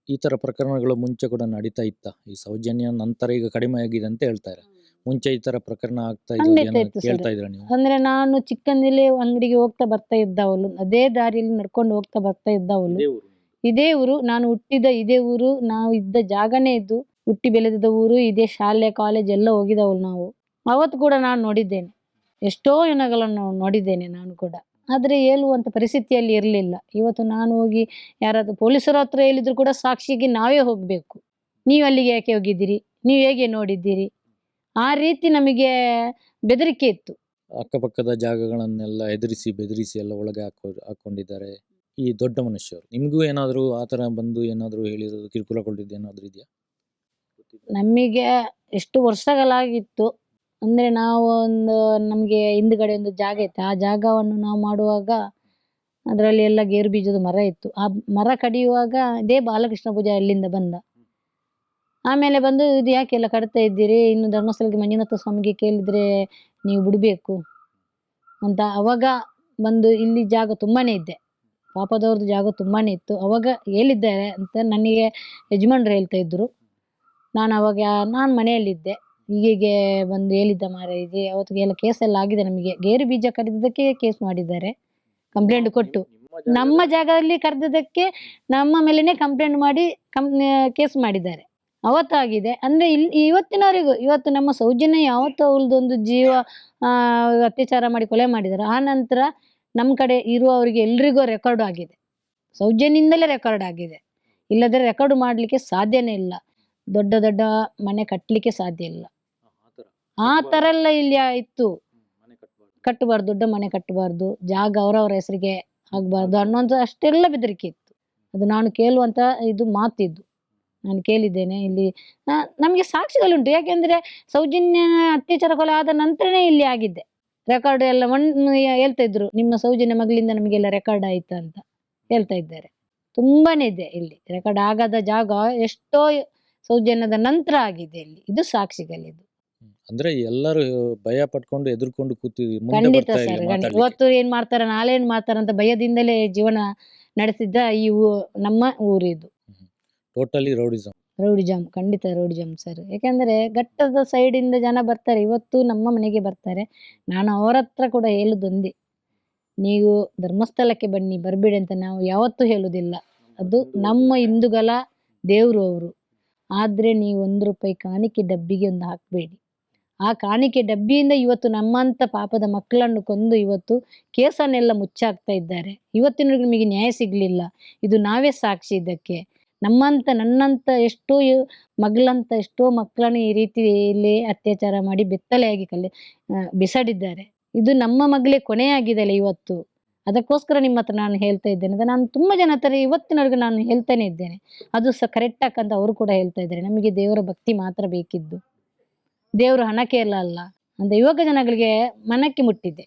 ಈ ತರ ಪ್ರಕರಣಗಳು ಮುಂಚೆ ಕೂಡ ನಡೀತಾ ಇತ್ತ. ಈ ಸೌಜನ್ಯ ನಂತರ ಈಗ ಕಡಿಮೆ ಆಗಿದೆ ಅಂತ ಹೇಳ್ತಾರೆ ಮುಂಚೆ ಈ ತರ ಪ್ರಕರಣ ಆಗ್ತಾ ಇತ್ತು ಸರ್. ಇದ್ರ ನೀವು? ಅಂದ್ರೆ ನಾನು ಚಿಕ್ಕಂದಿಲೇ ಅಂಗಡಿಗೆ ಹೋಗ್ತಾ ಬರ್ತಾ ಇದ್ದವಳು ಅದೇ ದಾರಿಯಲ್ಲಿ ನಡ್ಕೊಂಡು ಹೋಗ್ತಾ ಬರ್ತಾ ಇದ್ದವಳು ಇದೇ ಊರು, ನಾನು ಹುಟ್ಟಿದ ಇದೇ ಊರು, ನಾವು ಇದ್ದ ಜಾಗನೇ ಇದು ಹುಟ್ಟಿ ಬೆಳೆದಿದ್ದ ಊರು, ಇದೇ ಶಾಲೆ, ಕಾಲೇಜ್ ಎಲ್ಲ ಹೋಗಿದವಳು ನಾವು. ಅವತ್ತು ಕೂಡ ನಾನು ನೋಡಿದ್ದೇನೆ. ಎಷ್ಟೋ ಜನಗಳನ್ನು ನೋಡಿದ್ದೇನೆ ನಾನು ಕೂಡ. ಆದರೆ ಹೇಳುವಂಥ ಪರಿಸ್ಥಿತಿಯಲ್ಲಿ ಇರಲಿಲ್ಲ. ಇವತ್ತು ನಾನು ಹೋಗಿ ಯಾರಾದರೂ ಪೊಲೀಸರ ಹತ್ರ ಹೇಳಿದ್ರು ಕೂಡ ಸಾಕ್ಷಿಗೆ ನಾವೇ ಹೋಗಬೇಕು. ನೀವು ಅಲ್ಲಿಗೆ ಯಾಕೆ ಹೋಗಿದ್ದೀರಿ? ನೀವು ಹೇಗೆ ನೋಡಿದ್ದೀರಿ? ಆ ರೀತಿ ನಮಗೆ ಬೆದರಿಕೆ ಇತ್ತು. ಅಕ್ಕಪಕ್ಕದ ಜಾಗಗಳನ್ನೆಲ್ಲ ಹೆದರಿಸಿ ಬೆದರಿಸಿ ಎಲ್ಲ ಒಳಗೆ ಹಾಕೋ, ಹಾಕೊಂಡಿದ್ದಾರೆ. ಈ ದೊಡ್ಡ ಮನುಷ್ಯರು. ನಿಮಗೂ ಏನಾದರೂ ಆ ಥರ ಬಂದು ಏನಾದರೂ ಹೇಳಿರೋದು, ಕಿರುಕುಳ ಕೊಟ್ಟಿದ್ದು ಏನಾದರೂ ಇದೆಯಾ? ನಮಗೆ ಎಷ್ಟು ವರ್ಷಗಳಾಗಿತ್ತು, ಅಂದರೆ ನಾವು ಒಂದು ನಮಗೆ ಹಿಂದ್ಗಡೆ ಒಂದು ಜಾಗ ಇತ್ತು. ಆ ಜಾಗವನ್ನು ನಾವು ಮಾಡುವಾಗ ಅದರಲ್ಲಿ ಎಲ್ಲ ಗೇರು ಬೀಜದ ಮರ ಇತ್ತು. ಆ ಮರ ಕಡಿಯುವಾಗ ಇದೇ ಬಾಲಕೃಷ್ಣ ಪೂಜಾ ಅಲ್ಲಿಂದ ಬಂದ. ಆಮೇಲೆ ಬಂದು, ಇದು ಯಾಕೆಲ್ಲ ಕಡ್ತಾ ಇದ್ದೀರಿ? ಇನ್ನು ಧರ್ಮಸ್ಥಳಕ್ಕೆ ಮಂಜುನಾಥ ಸ್ವಾಮಿಗೆ ಕೇಳಿದ್ರೆ ನೀವು ಬಿಡಬೇಕು. ಅಂತ ಅವಾಗ ಬಂದು ಇಲ್ಲಿ ಜಾಗ ತುಂಬಾ ಇದೆ ಪಾಪದವ್ರದ್ದು ಜಾಗ ತುಂಬಾನೇ ಇತ್ತು. ಅವಾಗ ಹೇಳಿದ್ದಾರೆ ಅಂತ ನನಗೆ ಯಜಮಾನ್ರು ಹೇಳ್ತಾ ಇದ್ರು. ನಾನು ಅವಾಗ ನಾನು ಮನೆಯಲ್ಲಿದ್ದೆ. ಹೀಗೆ ಬಂದು ಹೇಳಿದ್ದ ಮಾರ ಅವತ್ತಿಗೆ ಅವತ್ತಿಗೆಲ್ಲ ಕೇಸ್ ಎಲ್ಲ ಆಗಿದೆ ನಮಗೆ. ಗೇರು ಬೀಜ ಕಡಿದಕ್ಕೆ ಕೇಸ್ ಮಾಡಿದ್ದಾರೆ. ಕಂಪ್ಲೇಂಟ್ ಕೊಟ್ಟು. ನಮ್ಮ ಜಾಗದಲ್ಲಿ ಕರೆದದಕ್ಕೆ ನಮ್ಮ ಮೇಲೇನೆ ಕಂಪ್ಲೇಂಟ್ ಮಾಡಿ ಕಂ ಕೇಸ್ ಮಾಡಿದ್ದಾರೆ. ಅವತ್ತಾಗಿದೆ. ಅಂದ್ರೆ ಇಲ್ಲಿ ಇವತ್ತಿನವರೆಗೂ ಇವತ್ತು ನಮ್ಮ ಸೌಜನ್ಯ ಯಾವತ್ತು ಅವಳದೊಂದು ಜೀವ ಆ, ಅತ್ಯಾಚಾರ ಮಾಡಿ ಕೊಲೆ ಮಾಡಿದ್ದಾರೆ. ಆ ನಂತರ ನಮ್ಮ ಕಡೆ ಇರುವವರಿಗೆ ಎಲ್ರಿಗೂ ರೆಕಾರ್ಡ್ ಆಗಿದೆ. ಸೌಜನ್ಯದಿಂದಲೇ ರೆಕಾರ್ಡ್ ಆಗಿದೆ. ಇಲ್ಲದ್ರೆ ರೆಕಾರ್ಡ್ ಮಾಡಲಿಕ್ಕೆ ಸಾಧ್ಯನೇ ಇಲ್ಲ. ದೊಡ್ಡ ದೊಡ್ಡ ಮನೆ ಕಟ್ಟಲಿಕ್ಕೆ ಸಾಧ್ಯ ಇಲ್ಲ. ಆ ಥರ. ಎಲ್ಲ ಇಲ್ಲಿ ಇತ್ತು. ಕಟ್ಟಬಾರ್ದು ದೊಡ್ಡ ಮನೆ ಕಟ್ಟಬಾರ್ದು ಜಾಗ ಅವರವರ ಹೆಸರಿಗೆ ಆಗಬಾರ್ದು ಅನ್ನೋಂಥ ಅಷ್ಟೆಲ್ಲ ಬೆದರಿಕೆ ಇತ್ತು. ಅದು ನಾನು ಕೇಳುವಂಥ ಇದು ಮಾತಿದ್ದು. ನಾನು ಕೇಳಿದ್ದೇನೆ ಇಲ್ಲಿ. ನಮಗೆ ಸಾಕ್ಷಿಗಳುಂಟು. ಯಾಕೆಂದರೆ ಸೌಜನ್ಯ ಅತ್ಯಾಚಾರ ಕೊಲೆ ಆದ ನಂತರನೇ ಇಲ್ಲಿ ಆಗಿದ್ದೆ. ರೆಕಾರ್ಡ್ ಎಲ್ಲ ಒನ್ ಹೇಳ್ತಾ ಇದ್ರು ನಿಮ್ಮ ಸೌಜನ್ಯ ಮಗಳಿಂದ ನಮಗೆಲ್ಲ ರೆಕಾರ್ಡ್ ಆಯ್ತು ಅಂತ ಹೇಳ್ತಾ ಇದ್ದಾರೆ. ತುಂಬಾನೇ ಇದೆ ಇಲ್ಲಿ ರೆಕಾರ್ಡ್ ಆಗದ ಜಾಗ ಎಷ್ಟೋ ಸೌಜನ್ಯದ ನಂತರ ಆಗಿದೆ ಇಲ್ಲಿ ಇದು ಸಾಕ್ಷಿಗಳಿದು ಅಂದ್ರೆ ಎಲ್ಲರೂ ಭಯ ಪಟ್ಕೊಂಡು ಎದುರ್ಕೊಂಡು ಕೂತಿದ್ವಿ ಖಂಡಿತ ಸರ್. ಇವತ್ತು ಏನ್ ಮಾಡ್ತಾರ ನಾಳೆ ಏನ್ ಮಾಡ್ತಾರ ಅಂತ ಭಯದಿಂದಲೇ ಜೀವನ ನಡೆಸಿದ್ದ ಈ ಊ- ನಮ್ಮ ಊರಿದು. ಟೋಟಲಿ ರೌಡಿಸಮ್ ರೌಡಿಜಮ್ ಖಂಡಿತ ರೌಡಿಜಮ್ ಸರ್ ಯಾಕೆಂದ್ರೆ ಘಟ್ಟದ ಸೈಡಿಂದ ಜನ ಬರ್ತಾರೆ. ಇವತ್ತು ನಮ್ಮ ಮನೆಗೆ ಬರ್ತಾರೆ. ನಾನು ಅವರ ಹತ್ರ ಕೂಡ ಹೇಳುದೊಂದೇ. ನೀವು ಧರ್ಮಸ್ಥಳಕ್ಕೆ ಬನ್ನಿ, ಬರಬೇಡಿ ಅಂತ ನಾವು ಯಾವತ್ತೂ ಹೇಳುವುದಿಲ್ಲ ಅದು ನಮ್ಮ ಹಿಂದೂಗಳ ದೇವರು ಅವರು. ಆದರೆ ನೀವು ಒಂದು ರೂಪಾಯಿ ಕಾಣಿಕೆ ಡಬ್ಬಿಗೆ ಒಂದು ಹಾಕಬೇಡಿ. ಆ ಕಾಣಿಕೆ ಡಬ್ಬಿಯಿಂದ ಇವತ್ತು ನಮ್ಮಂಥ ಪಾಪದ ಮಕ್ಕಳನ್ನು ಕೊಂದು ಇವತ್ತು ಕೇಸನ್ನೆಲ್ಲ ಮುಚ್ಚಾಕ್ತಾ ಇದ್ದಾರೆ. ಇವತ್ತಿನ ನಿಮಗೆ ನ್ಯಾಯ ಸಿಗಲಿಲ್ಲ. ಇದು ನಾವೇ ಸಾಕ್ಷಿ ಇದಕ್ಕೆ. ನಮ್ಮಂತ ನನ್ನಂತ ಎಷ್ಟೋ ಮಗಳಂತ ಎಷ್ಟೋ ಮಕ್ಕಳನ್ನು ಈ ರೀತಿ ಇಲ್ಲಿ ಅತ್ಯಾಚಾರ ಮಾಡಿ ಬೆತ್ತಲೆಯಾಗಿ ಕಲೆ ಬಿಸಾಡಿದ್ದಾರೆ. ಇದು ನಮ್ಮ ಮಗಳೇ ಕೊನೆಯಾಗಿದೆಯಲ್ಲ ಇವತ್ತು? ಅದಕ್ಕೋಸ್ಕರ ನಿಮ್ಮ ಹತ್ರ ನಾನು ಹೇಳ್ತಾ ಇದ್ದೇನೆ. ನಾನು ತುಂಬ ಜನ ಹತ್ರ ಇವತ್ತಿನವರೆಗೂ ನಾನು ಹೇಳ್ತಾನೆ ಇದ್ದೇನೆ. ಅದು ಸಹ ಕರೆಕ್ಟ್ ಅಂತ ಅವರು ಕೂಡ ಹೇಳ್ತಾ ಇದ್ದಾರೆ. ನಮಗೆ ದೇವರ ಭಕ್ತಿ ಮಾತ್ರ ಬೇಕಿದ್ದು. ದೇವರು ಹಣಕ್ಕೆ ಎಲ್ಲ ಅಲ್ಲ. ಅಂತ ಯುವಕ ಜನಗಳಿಗೆ ಮನಕ್ಕೆ ಮುಟ್ಟಿದೆ.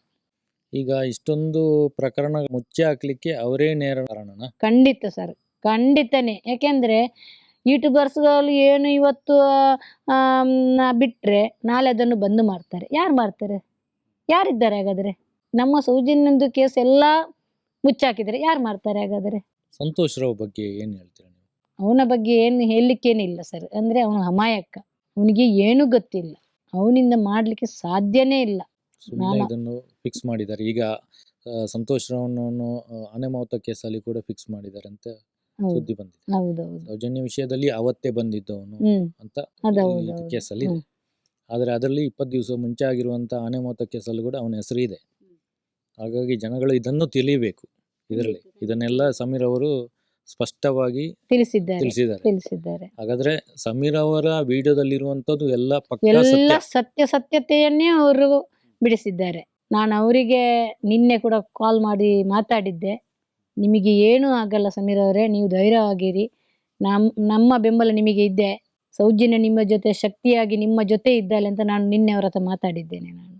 ಈಗ ಇಷ್ಟೊಂದು ಪ್ರಕರಣ ಮುಚ್ಚಿ ಹಾಕ್ಲಿಕ್ಕೆ ಅವರೇ ನೇರ ಕಾರಣನ? ಖಂಡಿತ ಸರ್. ಖಂಡಿತನೇ. ಯಾಕೆಂದ್ರೆ ಯೂಟ್ಯೂಬರ್ಸ್ಗಳು ಏನು ಇವತ್ತು ಬಿಟ್ಟರೆ ಬಿಟ್ರೆ ನಾಳೆ ಅದನ್ನು ಬಂದ್ ಮಾಡ್ತಾರೆ. ಯಾರು ಮಾಡ್ತಾರೆ? ಯಾರಿದ್ದಾರೆ ಹಾಗಾದ್ರೆ? ನಮ್ಮ ಸೌಜನ್ಯಂದು ಕೇಸ್ ಎಲ್ಲ ಮುಚ್ಚಾಕಿದ್ರೆ ಯಾರು ಮಾಡ್ತಾರೆ ಹಾಗಾದ್ರೆ? ಸಂತೋಷ್ ರಾವ್ ಬಗ್ಗೆ ಏನು ಹೇಳ್ತೀರಾ ನೀವು? ಅವನ ಬಗ್ಗೆ ಏನು ಹೇಳಲಿಕ್ಕೇನಿಲ್ಲ ಸರ್. ಅಂದ್ರೆ ಅವನು ಅಮಾಯಕ. ಅವನಿಗೆ ಏನೂ ಗೊತ್ತಿಲ್ಲ. ಅವನಿಂದ ಮಾಡ್ಲಿಕ್ಕೆ ಸಾಧ್ಯನೇ ಇಲ್ಲ. ಸುಮ್ಮನೆ ಇದನ್ನು ಫಿಕ್ಸ್ ಮಾಡಿದ್ದಾರೆ. ಈಗ ಸಂತೋಷ್ ರಾವ್ನನ್ನು ಅನೆಮಾವತ ಕೇಸಲ್ಲಿ ಕೂಡ ಫಿಕ್ಸ್ ಮಾಡಿದ್ದಾರೆ ಅಂತ ಸುದ್ದಿ ಬಂದಿದೆ. ಹೌದೌದು. ಸೌಜನ್ಯ ವಿಷಯದಲ್ಲಿ ಅವತ್ತೇ ಬಂದಿದ್ದವನು ಹ್ಮ್. ಅಂತ ಅದೌದು ಕೇಸಲ್ಲಿ ಇದೆ. ಆದರೆ ಅದರಲ್ಲಿ ಇಪ್ಪತ್ತು ದಿವಸ ಮುಂಚೆ ಆಗಿರುವಂಥ ಆನೆಮೋತ ಕೇಸಲ್ಲಿ ಕೂಡ ಅವನ ಹೆಸರು ಇದೆ. ಹಾಗಾಗಿ ಜನಗಳು ಇದನ್ನು ತಿಳಿಯಬೇಕು ಇದರಲ್ಲಿ. ಇದನ್ನೆಲ್ಲ ಸಮೀರ್ ಅವರು ಸ್ಪಷ್ಟವಾಗಿ ತಿಳಿಸಿದ್ದಾರೆ. ತಿಳಿಸಿದ್ದಾರೆ. ತಿಳಿಸಿದ್ದಾರೆ. ಹಾಗಾದ್ರೆ ಸಮೀರ್ ಅವರ ವಿಡಿಯೋದಲ್ಲಿರುವಂತದ್ದು ಎಲ್ಲ ಪಕ್ಕ ಎಲ್ಲ ಸತ್ಯ. ಸತ್ಯ ಸತ್ಯತೆಯನ್ನೇ ಅವರು ಬಿಡಿಸಿದ್ದಾರೆ. ನಾನು ಅವರಿಗೆ ನಿನ್ನೆ ಕೂಡ ಕಾಲ್ ಮಾಡಿ ಮಾತಾಡಿದ್ದೆ. ನಿಮಗೆ ಏನೂ ಆಗಲ್ಲ ಸಮೀರ್ ಅವರೇ, ನೀವು ಧೈರ್ಯವಾಗಿರಿ. ನಮ್, ನಮ್ಮ ಬೆಂಬಲ ನಿಮಗೆ ಇದೆ. ಸೌಜನ್ಯ ನಿಮ್ಮ ಜೊತೆ, ಶಕ್ತಿಯಾಗಿ ನಿಮ್ಮ ಜೊತೆ ಇದ್ದಾಳೆ ಅಂತ ನಾನು ನಿನ್ನೆ ಅವರ ಹತ್ರ ಮಾತಾಡಿದ್ದೇನೆ ನಾನು.